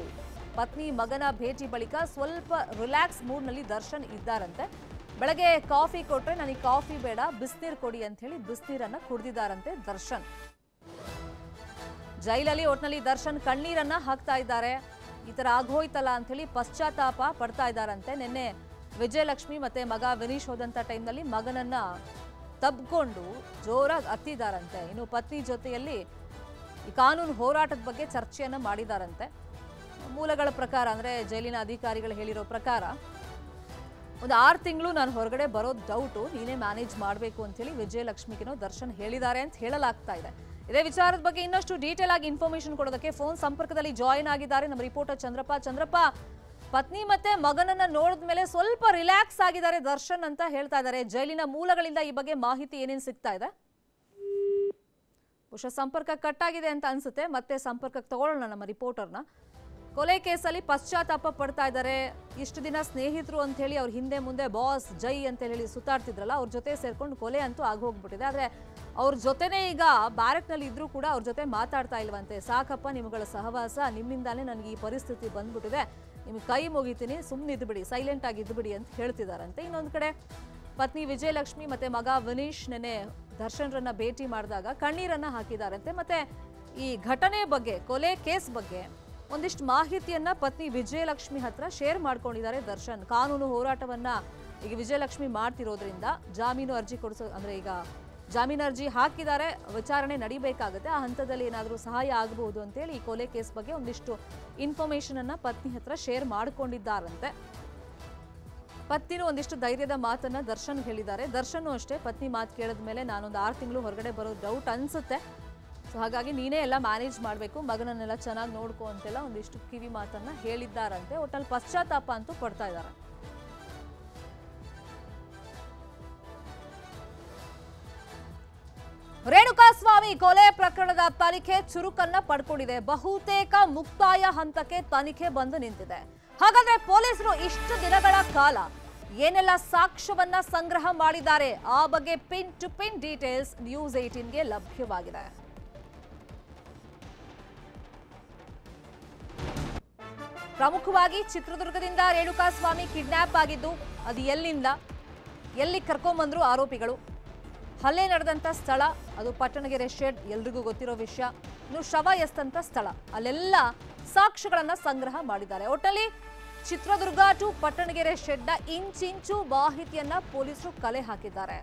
ಪತ್ನಿ, ಮಗನ ಭೇಟಿ ಬಳಿಕ ಸ್ವಲ್ಪ ರಿಲ್ಯಾಕ್ಸ್ ಮೂಡ್ನಲ್ಲಿ ದರ್ಶನ್ ಇದ್ದಾರಂತೆ. ಬೆಳಗ್ಗೆ ಕಾಫಿ ಕೊಟ್ರೆ ನನಗೆ ಕಾಫಿ ಬೇಡ, ಬಿಸಿನೀರು ಕೊಡಿ ಅಂತ ಹೇಳಿ ಬಿಸಿನೀರನ್ನ ಕುಡಿದಿದ್ದಾರಂತೆ ದರ್ಶನ್. ಜೈಲಲ್ಲಿ ಒಟ್ನಲ್ಲಿ ದರ್ಶನ್ ಕಣ್ಣೀರನ್ನ ಹಾಕ್ತಾ ಇದ್ದಾರೆ. ಈ ತರ ಆಗೋಯ್ತಲ್ಲ ಅಂತ ಹೇಳಿ ಪಶ್ಚಾತ್ತಾಪ ಪಡ್ತಾ ಇದ್ದಾರಂತೆ. ನಿನ್ನೆ ವಿಜಯಲಕ್ಷ್ಮಿ ಮತ್ತೆ ಮಗ ವಿನೀಶ್ ಹೋದಂತ ಟೈಮ್ನಲ್ಲಿ ಮಗನನ್ನ ತಬ್ಕೊಂಡು ಜೋರಾಗಿ ಅತ್ತಿದಾರಂತೆ ಇನ್ನು ಪತ್ನಿ ಜೊತೆಯಲ್ಲಿ ಈ ಕಾನೂನು ಹೋರಾಟದ ಬಗ್ಗೆ ಚರ್ಚೆಯನ್ನು ಮಾಡಿದಾರಂತೆ. ಮೂಲಗಳ ಪ್ರಕಾರ ಅಂದ್ರೆ ಜೈಲಿನ ಅಧಿಕಾರಿಗಳು ಹೇಳಿರೋ ಪ್ರಕಾರ ಒಂದು ಆರು ತಿಂಗಳು ನಾನು ಹೊರಗಡೆ ಬರೋ ಡೌಟು ನೀನೇ ಮ್ಯಾನೇಜ್ ಮಾಡಬೇಕು ಅಂತೇಳಿ ವಿಜಯಲಕ್ಷ್ಮಿಗೆನೋ ದರ್ಶನ್ ಹೇಳಿದ್ದಾರೆ ಅಂತ ಹೇಳಲಾಗ್ತಾ ಇದೆ. ಇದೇ ವಿಚಾರದ ಬಗ್ಗೆ ಇನ್ನಷ್ಟು ಡೀಟೇಲ್ ಆಗಿ ಇನ್ಫಾರ್ಮೇಶನ್ ಕೊಡೋದಕ್ಕೆ ಫೋನ್ ಸಂಪರ್ಕದಲ್ಲಿ ಜಾಯಿನ್ ಆಗಿದ್ದಾರೆ ನಮ್ಮ ರಿಪೋರ್ಟರ್ ಚಂದ್ರಪ್ಪ. ಚಂದ್ರಪ್ಪ ಪತ್ನಿ ಮತ್ತೆ ಮಗನನ್ನ ನೋಡಿದ ಮೇಲೆ ಸ್ವಲ್ಪ ರಿಲ್ಯಾಕ್ಸ್ ಆಗಿದ್ದಾರೆ ದರ್ಶನ್ ಅಂತ ಹೇಳ್ತಾ ಇದ್ದಾರೆ. ಜೈಲಿನ ಮೂಲಗಳಿಂದ ಈ ಬಗ್ಗೆ ಮಾಹಿತಿ ಏನೇನು ಸಿಗ್ತಾ ಇದೆ? ಬಹುಶಃ ಸಂಪರ್ಕ ಕಟ್ ಆಗಿದೆ ಅಂತ ಅನ್ಸುತ್ತೆ. ಮತ್ತೆ ಸಂಪರ್ಕಕ್ಕೆ ತಗೊಳ್ಳೋಣ ನಮ್ಮ ರಿಪೋರ್ಟರ್ನ ಕೊಲೆ ಕೇಸಲ್ಲಿ ಪಶ್ಚಾತ್ತಾಪ ಪಡ್ತಾ ಇದ್ದಾರೆ. ಇಷ್ಟು ದಿನ ಸ್ನೇಹಿತರು ಅಂತ ಹೇಳಿ ಅವ್ರ ಹಿಂದೆ ಮುಂದೆ ಬಾಸ್ ಜೈ ಅಂತ ಹೇಳಿ ಸುತ್ತಾಡ್ತಿದ್ರಲ್ಲ, ಅವ್ರ ಜೊತೆ ಸೇರ್ಕೊಂಡು ಕೊಲೆ ಅಂತೂ ಆಗೋಗ್ಬಿಟ್ಟಿದೆ ಆದ್ರೆ ಅವ್ರ ಜೊತೆನೇ ಈಗ ಬ್ಯಾರಕ್ನಲ್ಲಿ ಇದ್ದರೂ ಕೂಡ ಅವ್ರ ಜೊತೆ ಮಾತಾಡ್ತಾ ಇಲ್ವಂತೆ. ಸಾಕಪ್ಪ ನಿಮ್ಗಳ ಸಹವಾಸ, ನಿಮ್ಮಿಂದಾನೇ ನನಗೆ ಈ ಪರಿಸ್ಥಿತಿ ಬಂದ್ಬಿಟ್ಟಿದೆ. ನಿಮ್ಗೆ ಕೈ ಮುಗಿತೀನಿ ಸುಮ್ಮನೆ ಇದ್ಬಿಡಿ ಸೈಲೆಂಟ್ ಆಗಿ ಇದ್ಬಿಡಿ ಅಂತ ಹೇಳ್ತಿದಾರಂತೆ. ಇನ್ನೊಂದು ಕಡೆ ಪತ್ನಿ ವಿಜಯಲಕ್ಷ್ಮಿ ಮತ್ತೆ ಮಗ ವಿನೀಶ್ ನೆನೆ ದರ್ಶನ್ರನ್ನ ಭೇಟಿ ಮಾಡಿದಾಗ ಕಣ್ಣೀರನ್ನ ಹಾಕಿದಾರಂತೆ. ಮತ್ತೆ ಈ ಘಟನೆ ಬಗ್ಗೆ, ಕೊಲೆ ಕೇಸ್ ಬಗ್ಗೆ ಒಂದಿಷ್ಟು ಮಾಹಿತಿಯನ್ನ ಪತ್ನಿ ವಿಜಯಲಕ್ಷ್ಮಿ ಹತ್ರ ಶೇರ್ ಮಾಡ್ಕೊಂಡಿದ್ದಾರೆ ದರ್ಶನ್. ಕಾನೂನು ಹೋರಾಟವನ್ನ ಈಗ ವಿಜಯಲಕ್ಷ್ಮಿ ಮಾಡ್ತಿರೋದ್ರಿಂದ ಜಾಮೀನು ಅರ್ಜಿ ಕೊಡಿಸೋ, ಅಂದ್ರೆ ಈಗ ಜಾಮೀನು ಅರ್ಜಿ ಹಾಕಿದ್ದಾರೆ, ವಿಚಾರಣೆ ನಡಿಬೇಕಾಗುತ್ತೆ, ಆ ಹಂತದಲ್ಲಿ ಏನಾದರೂ ಸಹಾಯ ಆಗಬಹುದು ಅಂತೇಳಿ ಈ ಕೊಲೆ ಕೇಸ್ ಬಗ್ಗೆ ಒಂದಿಷ್ಟು ಇನ್ಫಾರ್ಮೇಶನ್ ಅನ್ನ ಪತ್ನಿ ಹತ್ರ ಶೇರ್ ಮಾಡಿಕೊಂಡಿದ್ದಾರಂತೆ. ಪತ್ನಿನೂ ಒಂದಿಷ್ಟು ಧೈರ್ಯದ ಮಾತನ್ನ ದರ್ಶನ್ ಹೇಳಿದ್ದಾರೆ. ದರ್ಶನ್ ಅಷ್ಟೇ ಪತ್ನಿ ಮಾತು ಕೇಳಿದ ಮೇಲೆ ನಾನೊಂದು ಆರು ತಿಂಗಳು ಹೊರಗಡೆ ಬರೋ ಡೌಟ್ ಅನ್ಸುತ್ತೆ. ಸೊ ಹಾಗಾಗಿ ನೀನೇ ಎಲ್ಲ ಮ್ಯಾನೇಜ್ ಮಾಡಬೇಕು, ಮಗನನ್ನೆಲ್ಲ ಚೆನ್ನಾಗಿ ನೋಡ್ಕೊ ಅಂತೆಲ್ಲ ಒಂದಿಷ್ಟು ಕಿವಿ ಮಾತನ್ನ ಹೇಳಿದ್ದಾರಂತೆ. ಒಟ್ಟಲ್ಲಿ ಪಶ್ಚಾತ್ತಾಪ ಅಂತೂ ಪಡ್ತಾ ಇದ್ದಾರೆ. ರೇಣುಕಾಸ್ವಾಮಿ ಕೊಲೆ ಪ್ರಕರಣದ ತನಿಖೆ ಚುರುಕನ್ನ ಪಡ್ಕೊಂಡಿದೆ. ಬಹುತೇಕ ಮುಕ್ತಾಯ ಹಂತಕ್ಕೆ ತನಿಖೆ ಬಂದು ನಿಂತಿದೆ. ಹಾಗಾದ್ರೆ ಪೊಲೀಸರು ಇಷ್ಟು ದಿನಗಳ ಕಾಲ ಏನೆಲ್ಲ ಸಾಕ್ಷ್ಯವನ್ನ ಸಂಗ್ರಹ ಮಾಡಿದ್ದಾರೆ? ಆ ಬಗ್ಗೆ pin to pin details news ಏಟೀನ್ಗೆ ಲಭ್ಯವಾಗಿದೆ. ಪ್ರಮುಖವಾಗಿ ಚಿತ್ರದುರ್ಗದಿಂದ ರೇಣುಕಾಸ್ವಾಮಿ ಕಿಡ್ನಾಪ್ ಆಗಿದ್ದು, ಅದು ಎಲ್ಲಿಂದ, ಎಲ್ಲಿ ಕರ್ಕೊಂಬಂದ್ರು ಆರೋಪಿಗಳು? ಹಲ್ಲೆ ನಡೆದಂಥ ಸ್ಥಳ, ಅದು ಪಟ್ಟಣಗೆರೆ ಶೆಡ್ ಎಲ್ರಿಗೂ ಗೊತ್ತಿರೋ ವಿಷಯ. ಇನ್ನು ಶವ ಎಸ್ತಂಥ ಸ್ಥಳ, ಅಲ್ಲೆಲ್ಲ ಸಾಕ್ಷ್ಯಗಳನ್ನು ಸಂಗ್ರಹ ಮಾಡಿದ್ದಾರೆ. ಒಟ್ಟಲ್ಲಿ ಚಿತ್ರದುರ್ಗ ಟು ಪಟ್ಟಣಗೆರೆ ಶೆಡ್ನ ಇಂಚಿಂಚು ಮಾಹಿತಿಯನ್ನ ಪೊಲೀಸರು ಕಲೆ ಹಾಕಿದ್ದಾರೆ.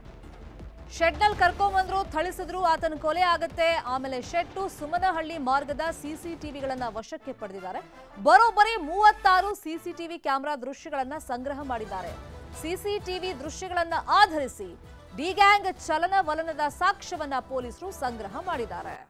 ಶೆಡ್ನಲ್ಲಿ ಕರ್ಕೊಂಬಂದ್ರು, ಥಳಿಸಿದ್ರು, ಆತನ ಕೊಲೆ ಆಗುತ್ತೆ. ಆಮೇಲೆ ಶೆಡ್ ಟು ಸುಮನಹಳ್ಳಿ ಮಾರ್ಗದ ಸಿಸಿಟಿವಿಗಳನ್ನ ವಶಕ್ಕೆ ಪಡೆದಿದ್ದಾರೆ. ಬರೋಬ್ಬರಿ ಮೂವತ್ತಾರು ಸಿಸಿಟಿವಿ ಕ್ಯಾಮೆರಾ ದೃಶ್ಯಗಳನ್ನ ಸಂಗ್ರಹ ಮಾಡಿದ್ದಾರೆ. ಸಿಸಿಟಿವಿ ದೃಶ್ಯಗಳನ್ನ ಆಧರಿಸಿ ಡಿಗ್ಯಾಂಗ್ ಚಲನವಲನದ ಸಾಕ್ಷ್ಯವನ್ನ ಪೊಲೀಸರು ಸಂಗ್ರಹ ಮಾಡಿದ್ದಾರೆ.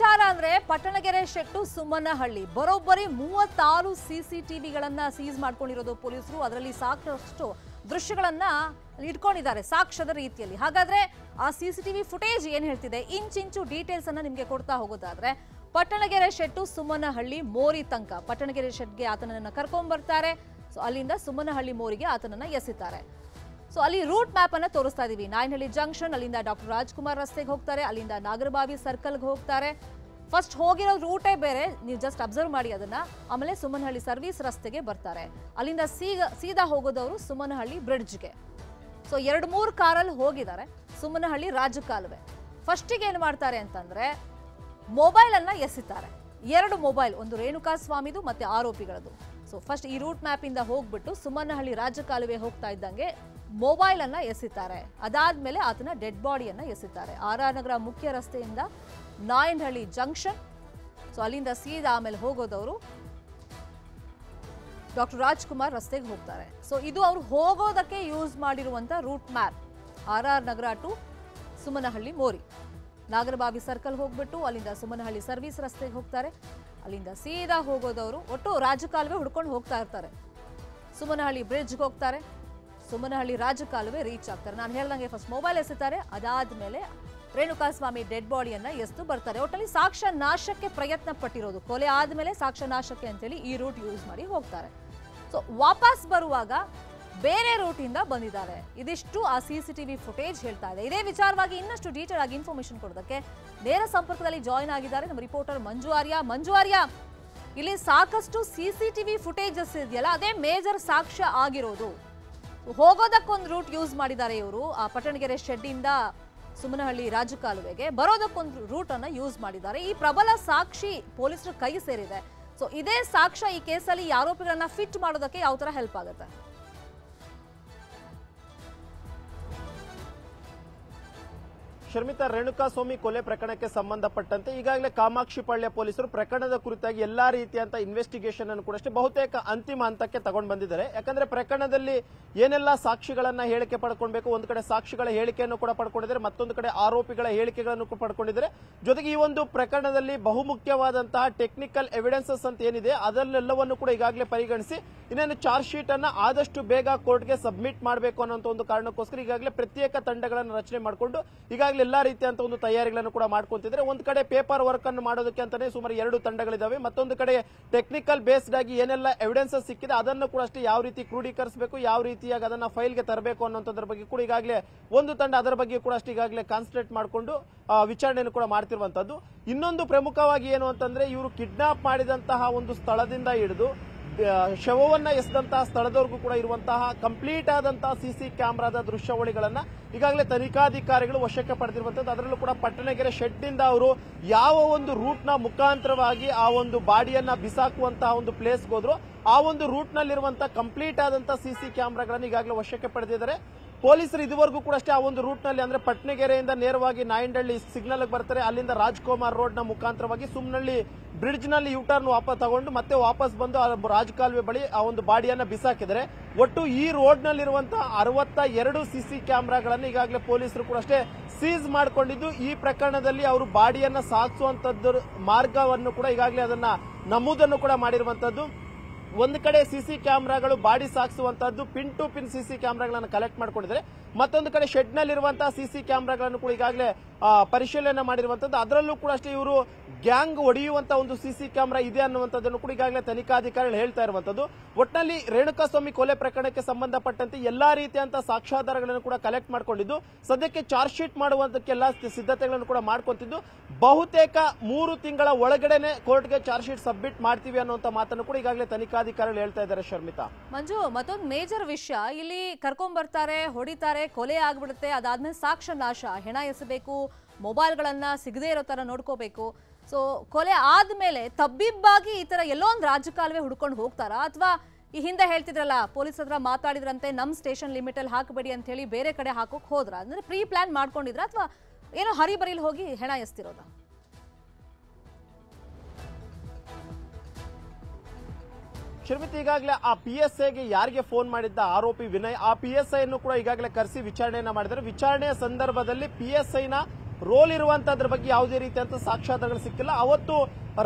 ವಿಚಾರ ಅಂದ್ರೆ ಪಟ್ಟಣಗೆರೆ ಶೆಟ್ಟು ಸುಮ್ಮನಹಳ್ಳಿ. ಬರೋಬ್ಬರಿ ಮೂವತ್ತಾರು ಸಿಸಿಟಿವಿಗಳನ್ನ ಸೀಸ್ ಮಾಡ್ಕೊಂಡಿರೋದು ಪೊಲೀಸರು. ಅದರಲ್ಲಿ ಸಾಕಷ್ಟು ದೃಶ್ಯಗಳನ್ನ ಇಟ್ಕೊಂಡಿದ್ದಾರೆ ಸಾಕ್ಷ್ಯದ ರೀತಿಯಲ್ಲಿ. ಹಾಗಾದ್ರೆ ಆ ಸಿಸಿಟಿವಿ ಫುಟೇಜ್ ಏನ್ ಹೇಳ್ತಿದೆ? ಇಂಚಿಂಚು ಡೀಟೇಲ್ಸ್ ಅನ್ನ ನಿಮ್ಗೆ ಕೊಡ್ತಾ ಹೋಗೋದಾದ್ರೆ, ಪಟ್ಟಣಗೆರೆ ಶೆಟ್ಟು ಸುಮ್ಮನಹಳ್ಳಿ ಮೋರಿ ತನಕ. ಪಟ್ಟಣಗೆರೆ ಶೆಟ್ಗೆ ಆತನನ್ನ ಕರ್ಕೊಂಡ್ ಬರ್ತಾರೆ. ಸೊ ಅಲ್ಲಿಂದ ಸುಮ್ಮನಹಳ್ಳಿ ಮೋರಿಗೆ ಆತನನ್ನ ಎಸಿತಾರೆ. ಸೊ ಅಲ್ಲಿ ರೂಟ್ ಮ್ಯಾಪ್ ಅನ್ನ ತೋರಿಸ್ತಾ ಇದೀವಿ. ನಾಯನಹಳ್ಳಿ ಜಂಕ್ಷನ್ ಅಲ್ಲಿಂದ ಡಾಕ್ಟರ್ ರಾಜ್ಕುಮಾರ್ ರಸ್ತೆಗೆ ಹೋಗ್ತಾರೆ. ಅಲ್ಲಿಂದ ನಾಗರಬಾವಿ ಸರ್ಕಲ್ಗೆ ಹೋಗ್ತಾರೆ. ಫಸ್ಟ್ ಹೋಗಿರೋ ರೂಟೇ ಬೇರೆ. ನೀವು ಜಸ್ಟ್ ಅಬ್ಸರ್ವ್ ಮಾಡಿ ಅದನ್ನ. ಆಮೇಲೆ ಸುಮನಹಳ್ಳಿ ಸರ್ವಿಸ್ ರಸ್ತೆಗೆ ಬರ್ತಾರೆ. ಅಲ್ಲಿಂದ ಸೀಗ, ಸೀದಾ ಹೋಗೋದವರು ಸುಮನಹಳ್ಳಿ ಬ್ರಿಡ್ಜ್ಗೆ ಸೊ ಎರಡು ಮೂರು ಕಾರಲ್ಲಿ ಹೋಗಿದ್ದಾರೆ. ಸುಮನಹಳ್ಳಿ ರಾಜಕಾಲುವೆ. ಫಸ್ಟಿಗೆ ಏನು ಮಾಡ್ತಾರೆ ಅಂತಂದ್ರೆ ಮೊಬೈಲ್ ಅನ್ನ ಎಸಿತಾರೆ. ಎರಡು ಮೊಬೈಲ್ ಒಂದು ರೇಣುಕಾ ಸ್ವಾಮಿದು ಮತ್ತೆ ಆರೋಪಿಗಳದು. ಸೊ ಫಸ್ಟ್ ಈ ರೂಟ್ ಮ್ಯಾಪ್ ಇಂದ ಹೋಗ್ಬಿಟ್ಟು ಸುಮನಹಳ್ಳಿ ರಾಜಕಾಲುವೆ ಹೋಗ್ತಾ ಇದ್ದಂಗೆ ಮೊಬೈಲ್ ಅನ್ನ ಎಸಿತಾರೆ. ಅದಾದ್ಮೇಲೆ ಆತನ ಡೆಡ್ ಬಾಡಿಯನ್ನ ಎಸಿತಾರೆ. ಆರ್ ಆರ್ ನಗರ ಮುಖ್ಯ ರಸ್ತೆಯಿಂದ ನಾಯನಹಳ್ಳಿ ಜಂಕ್ಷನ್ ಸೊ ಅಲ್ಲಿಂದ ಸೀದಾ ಆಮೇಲೆ ಹೋಗೋದವರು ಡಾಕ್ಟರ್ ರಾಜ್ಕುಮಾರ್ ರಸ್ತೆಗೆ ಹೋಗ್ತಾರೆ. ಸೊ ಇದು ಅವರು ಹೋಗೋದಕ್ಕೆ ಯೂಸ್ ಮಾಡಿರುವಂತ route map R R Nagar to Sumanahalli mori. Nagarbhavi circle ಹೋಗ್ಬಿಟ್ಟು ಅಲ್ಲಿಂದ ಸುಮನಹಳ್ಳಿ ಸರ್ವಿಸ್ ರಸ್ತೆಗೆ ಹೋಗ್ತಾರೆ. ಅಲ್ಲಿಂದ ಸೀದಾ ಹೋಗೋದವರು ಒಟ್ಟು ರಾಜಕಾಲುವೆ ಹುಡ್ಕೊಂಡು ಹೋಗ್ತಾ ಇರ್ತಾರೆ. ಸುಮನಹಳ್ಳಿ ಬ್ರಿಡ್ಜ್ಗೆ ಹೋಗ್ತಾರೆ. ಸುಮನಹಳ್ಳಿ ರಾಜಕಾಲುವೆ ರೀಚ್ ಆಗ್ತಾರೆ. ನಾನು ಹೇಳ್ದಂಗೆ ಫಸ್ಟ್ ಮೊಬೈಲ್ ಎಸಿತಾರೆ. ಅದಾದ ಮೇಲೆ ರೇಣುಕಾಸ್ವಾಮಿ ಡೆಡ್ ಬಾಡಿಯನ್ನು ಎಸ್ತು ಬರ್ತಾರೆ. ಒಟ್ಟಲ್ಲಿ ಸಾಕ್ಷ್ಯ ನಾಶಕ್ಕೆ ಪ್ರಯತ್ನ ಪಟ್ಟಿರೋದು ಕೊಲೆ ಆದ್ಮೇಲೆ ಸಾಕ್ಷ್ಯ ನಾಶಕ್ಕೆ ಅಂತೇಳಿ ಈ ರೂಟ್ ಯೂಸ್ ಮಾಡಿ ಹೋಗ್ತಾರೆ. ಸೊ ವಾಪಸ್ ಬರುವಾಗ ಬೇರೆ ರೂಟಿಂದ ಬಂದಿದ್ದಾರೆ. ಇದಿಷ್ಟು ಆ ಸಿಸಿಟಿವಿ ಫುಟೇಜ್ ಹೇಳ್ತಾ ಇದೆ. ಇದೇ ವಿಚಾರವಾಗಿ ಇನ್ನಷ್ಟು ಡೀಟೇಲ್ ಆಗಿ ಇನ್ಫಾರ್ಮೇಶನ್ ಕೊಡೋದಕ್ಕೆ ನೇರ ಸಂಪರ್ಕದಲ್ಲಿ ಜಾಯಿನ್ ಆಗಿದ್ದಾರೆ ನಮ್ಮ ರಿಪೋರ್ಟರ್ ಮಂಜು ಆರ್ಯ. ಮಂಜು ಆರ್ಯ, ಇಲ್ಲಿ ಸಾಕಷ್ಟು ಸಿಸಿಟಿವಿ ಫುಟೇಜಸ್ ಇದೆಯಲ್ಲ, ಅದೇ ಮೇಜರ್ ಸಾಕ್ಷ್ಯ ಆಗಿರೋದು. ಹೋಗೋದಕ್ಕೊಂದು ರೂಟ್ ಯೂಸ್ ಮಾಡಿದ್ದಾರೆ ಇವರು. ಆ ಪಟ್ಟಣಗೆರೆ ಶೆಡ್ಡಿಂದ ಸುಮನಹಳ್ಳಿ ರಾಜಕಾಲುವೆಗೆ ಬರೋದಕ್ಕೊಂದು ರೂಟ್ ಅನ್ನ ಯೂಸ್ ಮಾಡಿದ್ದಾರೆ. ಈ ಪ್ರಬಲ ಸಾಕ್ಷಿ ಪೊಲೀಸರು ಕೈ ಸೇರಿದೆ. ಸೊ ಇದೇ ಸಾಕ್ಷ್ಯ ಈ ಕೇಸಲ್ಲಿ ಈ ಆರೋಪಿಗಳನ್ನ ಫಿಟ್ ಮಾಡೋದಕ್ಕೆ ಯಾವ ತರ ಹೆಲ್ಪ್ ಆಗುತ್ತೆ? ಶರ್ಮಿತಾ ರೇಣುಕಾಸ್ವಾಮಿ ಕೊಲೆ ಪ್ರಕರಣಕ್ಕೆ ಸಂಬಂಧಪಟ್ಟಂತೆ ಈಗಾಗಲೇ ಕಾಮಾಕ್ಷಿ ಪಾಳ್ಯ ಪೊಲೀಸರು ಪ್ರಕರಣದ ಕುರಿತಾಗಿ ಎಲ್ಲಾ ರೀತಿಯಂತ ಇನ್ವೆಸ್ಟಿಗೇಷನ್ ಅನ್ನು ಕೂಡ ಅಷ್ಟೇ ಬಹುತೇಕ ಅಂತಿಮ ಹಂತಕ್ಕೆ ತಗೊಂಡು ಬಂದಿದ್ದಾರೆ. ಯಾಕಂದ್ರೆ ಪ್ರಕರಣದಲ್ಲಿ ಏನೆಲ್ಲ ಸಾಕ್ಷಿಗಳನ್ನ ಹೇಳಿಕೆ ಪಡ್ಕೊಳ್ಬೇಕು, ಒಂದು ಕಡೆ ಸಾಕ್ಷಿಗಳ ಹೇಳಿಕೆಯನ್ನು ಕೂಡ ಪಡ್ಕೊಂಡಿದ್ದಾರೆ, ಮತ್ತೊಂದು ಕಡೆ ಆರೋಪಿಗಳ ಹೇಳಿಕೆಗಳನ್ನು ಕೂಡ ಪಡ್ಕೊಂಡಿದ್ದಾರೆ. ಜೊತೆಗೆ ಈ ಒಂದು ಪ್ರಕರಣದಲ್ಲಿ ಬಹುಮುಖ್ಯವಾದಂತಹ ಟೆಕ್ನಿಕಲ್ ಎವಿಡೆನ್ಸಸ್ ಅಂತ ಏನಿದೆ ಅದನ್ನೆಲ್ಲವನ್ನು ಕೂಡ ಈಗಾಗಲೇ ಪರಿಗಣಿಸಿ, ಇನ್ನೇನು ಚಾರ್ಜ್ ಶೀಟ್ ಅನ್ನ ಆದಷ್ಟು ಬೇಗ ಕೋರ್ಟ್ಗೆ ಸಬ್ಮಿಟ್ ಮಾಡಬೇಕು ಅನ್ನೋ ಒಂದು ಕಾರಣಕ್ಕೋಸ್ಕರ ಈಗಾಗಲೇ ಪ್ರತ್ಯೇಕ ತಂಡಗಳನ್ನು ರಚನೆ ಮಾಡಿಕೊಂಡು ಈಗಾಗಲೇ ಎಲ್ಲಾ ರೀತಿಯಂತ ಒಂದು ತಯಾರಿಗಳನ್ನು ಕೂಡ ಮಾಡ್ಕೊಂತಿದ್ರೆ ಒಂದು ಕಡೆ ಪೇಪರ್ ವರ್ಕ್ ಅನ್ನು ಮಾಡೋದಕ್ಕೆ ಅಂತಾನೆ ಸುಮಾರು ಎರಡು ತಂಡಗಳಿದಾವೆ. ಮತ್ತೊಂದು ಕಡೆ ಟೆಕ್ನಿಕಲ್ ಬೇಸ್ಡ್ ಆಗಿ ಏನೆಲ್ಲ ಎವಿಡೆನ್ಸಸ್ ಸಿಕ್ಕಿದೆ ಅದನ್ನು ಕೂಡ ಅಷ್ಟೇ ಯಾವ ರೀತಿ ಕ್ರೋಢೀಕರಿಸಬೇಕು ಯಾವ ರೀತಿಯಾಗಿ ಅದನ್ನ ಫೈಲ್ಗೆ ತರಬೇಕು ಅನ್ನೋದ್ರ ಬಗ್ಗೆ ಕೂಡ ಈಗಾಗಲೇ ಒಂದು ತಂಡ ಅದರ ಬಗ್ಗೆ ಕೂಡ ಅಷ್ಟೇ ಈಗಾಗಲೇ ಕಾನ್ಸಂಟ್ರೇಟ್ ಮಾಡಿಕೊಂಡು ವಿಚಾರಣೆಯನ್ನು ಕೂಡ ಮಾಡ್ತಿರುವಂತದ್ದು. ಇನ್ನೊಂದು ಪ್ರಮುಖವಾಗಿ ಏನು ಅಂತಂದ್ರೆ ಇವರು ಕಿಡ್ನಾಪ್ ಮಾಡಿದಂತಹ ಒಂದು ಸ್ಥಳದಿಂದ ಹಿಡಿದು ಶವವನ್ನ ಎಸೆದಂತಹ ಸ್ಥಳದವರೆಗೂ ಕೂಡ ಇರುವಂತಹ ಕಂಪ್ಲೀಟ್ ಆದಂತಹ ಸಿಸಿ ಕ್ಯಾಮೆರಾದ ದೃಶ್ಯಾವಳಿಗಳನ್ನ ಈಗಾಗಲೇ ತನಿಖಾಧಿಕಾರಿಗಳು ವಶಕ್ಕೆ ಪಡೆದಿರುವಂತದ್ದು. ಅದರಲ್ಲೂ ಕೂಡ ಪಟ್ಟಣಗೆರೆ ಶೆಡ್ ಅವರು ಯಾವ ಒಂದು ರೂಟ್ನ ಮುಖಾಂತರವಾಗಿ ಆ ಒಂದು ಬಾಡಿಯನ್ನ ಬಿಸಾಕುವಂತಹ ಒಂದು ಪ್ಲೇಸ್ಗೆ ಹೋದ್ರು, ಆ ಒಂದು ರೂಟ್ ನಲ್ಲಿರುವಂತಹ ಕಂಪ್ಲೀಟ್ ಆದಂತಹ ಸಿಸಿ ಕ್ಯಾಮೆರಾಗಳನ್ನು ಈಗಾಗಲೇ ವಶಕ್ಕೆ ಪಡೆದಿದ್ದಾರೆ. ಪೊಲೀಸರು ಇದುವರೆಗೂ ಕೂಡ ಅಷ್ಟೇ ಆ ಒಂದು ರೂಟ್ನಲ್ಲಿ ಅಂದ್ರೆ ಪಟ್ನಗೆರೆಯಿಂದ ನೇರವಾಗಿ ನಾಯಂಡಳ್ಳಿ ಸಿಗ್ನಲ್ ಬರ್ತಾರೆ. ಅಲ್ಲಿಂದ ರಾಜ್ಕುಮಾರ್ ರೋಡ್ನ ಮುಖಾಂತರವಾಗಿ ಸುಮ್ನಳ್ಳಿ ಬ್ರಿಡ್ಜ್ನಲ್ಲಿ ಯೂಟರ್ನ್ ವಾಪಸ್ ತಗೊಂಡು ಮತ್ತೆ ವಾಪಸ್ ಬಂದು ರಾಜಕಾಲುವೆ ಬಳಿ ಆ ಒಂದು ಬಾಡಿಯನ್ನ ಬಿಸಾಕಿದರೆ ಒಟ್ಟು ಈ ರೋಡ್ ನಲ್ಲಿರುವಂತಹ ಅರವತ್ತ ಎರಡು ಸಿಸಿ ಕ್ಯಾಮೆರಾಗಳನ್ನು ಈಗಾಗಲೇ ಪೊಲೀಸರು ಕೂಡ ಅಷ್ಟೇ ಸೀಸ್ ಮಾಡಿಕೊಂಡಿದ್ದು. ಈ ಪ್ರಕರಣದಲ್ಲಿ ಅವರು ಬಾಡಿಯನ್ನ ಸಾಧಿಸುವಂತದ್ದು ಮಾರ್ಗವನ್ನು ಕೂಡ ಈಗಾಗಲೇ ಅದನ್ನ ನಮೂದನ್ನು ಕೂಡ ಮಾಡಿರುವಂತದ್ದು. ಒಂದು ಕಡೆ ಸಿಸಿ ಕ್ಯಾಮೆರಾಗಳು ಬಾಡಿ ಸಾಗಿಸುವಂತಹದ್ದು ಪಿನ್ ಟು ಪಿನ್ ಸಿಸಿ ಕ್ಯಾಮ್ರಾಗಳನ್ನು ಕಲೆಕ್ಟ್ ಮಾಡಿಕೊಂಡಿದ್ದಾರೆ. ಮತ್ತೊಂದು ಕಡೆ ಶೆಡ್ ನಲ್ಲಿರುವಂತಹ ಸಿಸಿ ಕ್ಯಾಮ್ರಾಗಳನ್ನು ಕೂಡ ಈಗಾಗಲೇ ಪರಿಶೀಲನೆ ಮಾಡಿರುವಂತದ್ದು. ಅದರಲ್ಲೂ ಕೂಡ ಅಷ್ಟೇ ಇವರು ಗ್ಯಾಂಗ್ ಹೊಡೆಯುವಂತ ಒಂದು ಸಿಸಿ ಕ್ಯಾಮೆರಾ ಇದೆ ಅನ್ನುವಂಥದ್ದನ್ನು ಕೂಡ ಈಗಾಗಲೇ ತನಿಖಾಧಿಕಾರಿಗಳು ಹೇಳ್ತಾ ಇರುವಂತದ್ದು. ಒಟ್ಟಿನಲ್ಲಿ ರೇಣುಕಾಸ್ವಾಮಿ ಕೊಲೆ ಪ್ರಕರಣಕ್ಕೆ ಸಂಬಂಧಪಟ್ಟಂತೆ ಎಲ್ಲಾ ರೀತಿಯಂತಹ ಸಾಕ್ಷ್ಯಾಧಾರಗಳನ್ನು ಕೂಡ ಕಲೆಕ್ಟ್ ಮಾಡಿಕೊಂಡಿದ್ದು. ಸದ್ಯಕ್ಕೆ ಚಾರ್ಜ್ ಶೀಟ್ ಮಾಡುವಂತಕ್ಕೆಲ್ಲ ಸಿದ್ಧತೆಗಳನ್ನು ಕೂಡ ಮಾಡ್ಕೊಂತಿದ್ದು. ಬಹುತೇಕ ಮೂರು ತಿಂಗಳ ಒಳಗಡೆನೆ ಕೋರ್ಟ್ಗೆ ಚಾರ್ಜ್ ಶೀಟ್ ಸಬ್ಮಿಟ್ ಮಾಡ್ತೀವಿ ಅನ್ನುವಂತ ಮಾತನ್ನು ಕೂಡ ಈಗಾಗಲೇ ತನಿಖಾಧಿಕಾರಿಗಳು ಹೇಳ್ತಾ ಇದ್ದಾರೆ ಶರ್ಮಿತಾ. ಮಂಜು, ಮತ್ತೊಂದು ಮೇಜರ್ ವಿಷಯ. ಇಲ್ಲಿ ಕರ್ಕೊಂಡ್ ಬರ್ತಾರೆ, ಹೊಡಿತಾರೆ, ಕೊಲೆ ಆಗ್ಬಿಡುತ್ತೆ. ಅದಾದ್ಮೇಲೆ ಸಾಕ್ಷ್ಯ ನಾಶ. ಹೆಣ ಎಸಬೇಕು, ಮೊಬೈಲ್ಗಳನ್ನ ಸಿಗದೇ ಇರೋ ತರ ನೋಡ್ಕೋಬೇಕು. ಸೊ ಕೊಲೆ ಆದ್ಮೇಲೆ ತಬ್ಬಿಬ್ಬಾಗಿ ಈ ತರ ಎಲ್ಲೋ ಒಂದು ರಾಜಕಾಲವೇ ಹುಡ್ಕೊಂಡು ಹೋಗ್ತಾರಾ? ಅಥವಾ ಈ ಹಿಂದೆ ಹೇಳ್ತಿದ್ರಲ್ಲ, ಪೊಲೀಸ್ ಹತ್ರ ಮಾತಾಡಿದ್ರಂತೆ ನಮ್ಮ ಸ್ಟೇಷನ್ ಲಿಮಿಟ್ ಅಲ್ಲಿ ಹಾಕಬೇಡಿ ಅಂತ ಹೇಳಿ ಬೇರೆ ಕಡೆ ಹಾಕೋಕ್ ಹೋದ್ರ? ಅಂದ್ರೆ ಪ್ರೀ ಪ್ಲಾನ್ ಮಾಡ್ಕೊಂಡಿದ್ರ ಅಥವಾ ಏನೋ ಹರಿಬರಿಲಿ ಹೋಗಿ ಹೆಣ ಎಸ್ತಿರೋದಾ? ಶರ್ಮಿತ್ ಈಗಾಗಲೇ ಆ ಪಿ ಎಸ್ ಐಗೆ ಯಾರಿಗೆ ಫೋನ್ ಮಾಡಿದ್ದ ಆರೋಪಿ ವಿನಯ್, ಆ ಪಿ ಎಸ್ ಐ ಅನ್ನು ಕೂಡ ಈಗಾಗಲೇ ಕರೆಸಿ ವಿಚಾರಣೆಯನ್ನ ಮಾಡಿದ್ದಾರೆ. ವಿಚಾರಣೆಯ ಸಂದರ್ಭದಲ್ಲಿ ಪಿ ಎಸ್ ಐನ ರೋಲ್ ಇರುವಂತದ್ರ ಬಗ್ಗೆ ಯಾವುದೇ ರೀತಿಯಂತ ಸಾಕ್ಷ್ಯಾಧಾರಗಳು ಸಿಕ್ಕಿಲ್ಲ. ಅವತ್ತು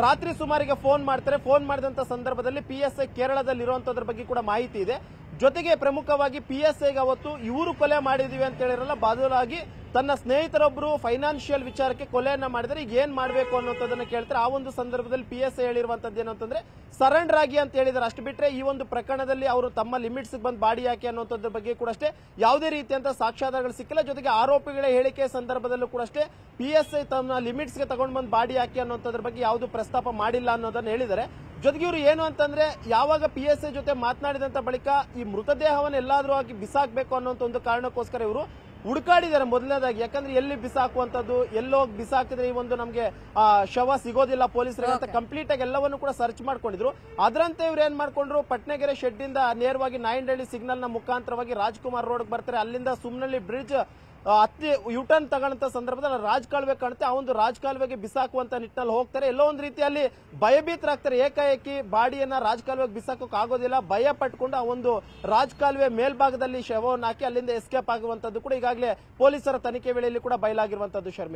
ರಾತ್ರಿ ಸುಮಾರಿಗೆ ಫೋನ್ ಮಾಡ್ತಾರೆ. ಫೋನ್ ಮಾಡಿದಂತ ಸಂದರ್ಭದಲ್ಲಿ ಪಿ ಎಸ್ ಐ ಕೇರಳದಲ್ಲಿ ಬಗ್ಗೆ ಕೂಡ ಮಾಹಿತಿ ಇದೆ. ಜೊತೆಗೆ ಪ್ರಮುಖವಾಗಿ ಪಿ ಎಸ್ ಐಗೆ ಅವತ್ತು ಇವರು ಕೊಲೆ ಮಾಡಿದೀವಿ ಅಂತ ಹೇಳಿರಲ್ಲ, ಬದಲಾಗಿ ತನ್ನ ಸ್ನೇಹಿತರೊಬ್ಬರು ಫೈನಾನ್ಷಿಯಲ್ ವಿಚಾರಕ್ಕೆ ಕೊಲೆಯನ್ನ ಮಾಡಿದರೆ ಈಗ ಏನ್ ಮಾಡಬೇಕು ಅನ್ನೋದನ್ನ ಕೇಳ್ತಾರೆ. ಆ ಒಂದು ಸಂದರ್ಭದಲ್ಲಿ ಪಿ ಎಸ್ ಐ ಹೇಳಿರುವಂತದ್ದು ಏನು ಅಂತಂದ್ರೆ, ಸರೆಂಡರ್ ಆಗಿ ಅಂತ ಹೇಳಿದ್ದಾರೆ ಅಷ್ಟು ಬಿಟ್ರೆ ಈ ಒಂದು ಪ್ರಕರಣದಲ್ಲಿ ಅವರು ತಮ್ಮ ಲಿಮಿಟ್ಸ್ ಬಂದು ಬಾಡಿ ಹಾಕಿ ಅನ್ನೋದ್ರ ಬಗ್ಗೆ ಕೂಡ ಅಷ್ಟೇ ಯಾವುದೇ ರೀತಿಯಂತ ಸಾಕ್ಷ್ಯಾಧಾರಗಳು ಸಿಕ್ಕಿಲ್ಲ. ಜೊತೆಗೆ ಆರೋಪಿಗಳ ಹೇಳಿಕೆ ಸಂದರ್ಭದಲ್ಲೂ ಕೂಡ ಅಷ್ಟೇ ಪಿ ಎಸ್ ಐ ತಮ್ಮ ಲಿಮಿಟ್ಸ್ಗೆ ತಗೊಂಡ್ ಬಂದು ಬಾಡಿ ಹಾಕಿ ಅನ್ನೋದ್ರ ಬಗ್ಗೆ ಯಾವುದು ಪ್ರಸ್ತಾಪ ಮಾಡಿಲ್ಲ ಅನ್ನೋದನ್ನ ಹೇಳಿದರೆ ಜೊತೆಗೆ ಇವರು ಏನು ಅಂತಂದ್ರೆ ಯಾವಾಗ ಪಿ ಎಸ್ ಐ ಜೊತೆ ಮಾತನಾಡಿದಂತ ಬಳಿಕ ಈ ಮೃತದೇಹವನ್ನು ಎಲ್ಲಾದ್ರೂ ಹಾಕಿ ಬಿಸಾಕ್ಬೇಕು ಅನ್ನೋಂತ ಒಂದು ಕಾರಣಕ್ಕೋಸ್ಕರ ಇವರು ಹುಡುಕಾಡಿದ್ದಾರೆ ಮೊದಲನೇದಾಗಿ. ಯಾಕಂದ್ರೆ ಎಲ್ಲಿ ಬಿಸಾಕುವಂತದ್ದು ಎಲ್ಲೋಗಿ ಬಿಸಾಕಿದ್ರೆ ಈ ಒಂದು ನಮಗೆ ಶವ ಸಿಗೋದಿಲ್ಲ ಪೊಲೀಸರಿಗೆ ಅಂತ ಕಂಪ್ಲೀಟ್ ಆಗಿ ಎಲ್ಲವನ್ನು ಕೂಡ ಸರ್ಚ್ ಮಾಡ್ಕೊಂಡಿದ್ರು. ಅದರಂತೆ ಇವ್ರು ಏನ್ ಮಾಡ್ಕೊಂಡ್ರು ಪಟ್ನಗೆರೆ ಶೆಡ್ ಇಂದ ನೇರವಾಗಿ ನಾಯಂಡಹಳ್ಳಿ ಸಿಗ್ನಲ್ನ ಮುಖಾಂತರವಾಗಿ ರಾಜ್ಕುಮಾರ್ ರೋಡ್ ಬರ್ತಾರೆ. ಅಲ್ಲಿಂದ ಸುಮ್ನಳ್ಳಿ ಬ್ರಿಡ್ಜ್ ಹತ್ತಿ ಯುಟರ್ನ್ ತಗೊಳ್ಳಂತ ಸಂದರ್ಭದಲ್ಲಿ ರಾಜ್ ಕಾಲುವೆ ಕಾಣುತ್ತೆ. ಆ ಒಂದು ರಾಜ್ ಕಾಲುವೆಗೆ ಬಿಸಾಕುವಂತ ನಿಟ್ಟಿನಲ್ಲಿ ಹೋಗ್ತಾರೆ. ಎಲ್ಲೋ ಒಂದು ರೀತಿಯಲ್ಲಿ ಭಯಭೀತರಾಗ್ತಾರೆ. ಏಕಾಏಕಿ ಬಾಡಿಯನ್ನ ರಾಜ್ ಕಾಲುವೆಗೆ ಬಿಸಾಕೋಕ್ ಆಗೋದಿಲ್ಲ. ಭಯ ಪಟ್ಕೊಂಡು ಆ ಒಂದು ರಾಜ್ ಕಾಲುವೆ ಮೇಲ್ಭಾಗದಲ್ಲಿ ಶವವನ್ನು ಹಾಕಿ ಅಲ್ಲಿಂದ ಎಸ್ಕೇಪ್ ಆಗುವಂತದ್ದು ಕೂಡ ಈಗಾಗಲೇ ಪೊಲೀಸರ ತನಿಖೆ ವೇಳೆಯಲ್ಲಿ ಕೂಡ ಬಯಲಾಗಿರುವಂತದ್ದು ಶರ್ಮಿತ್.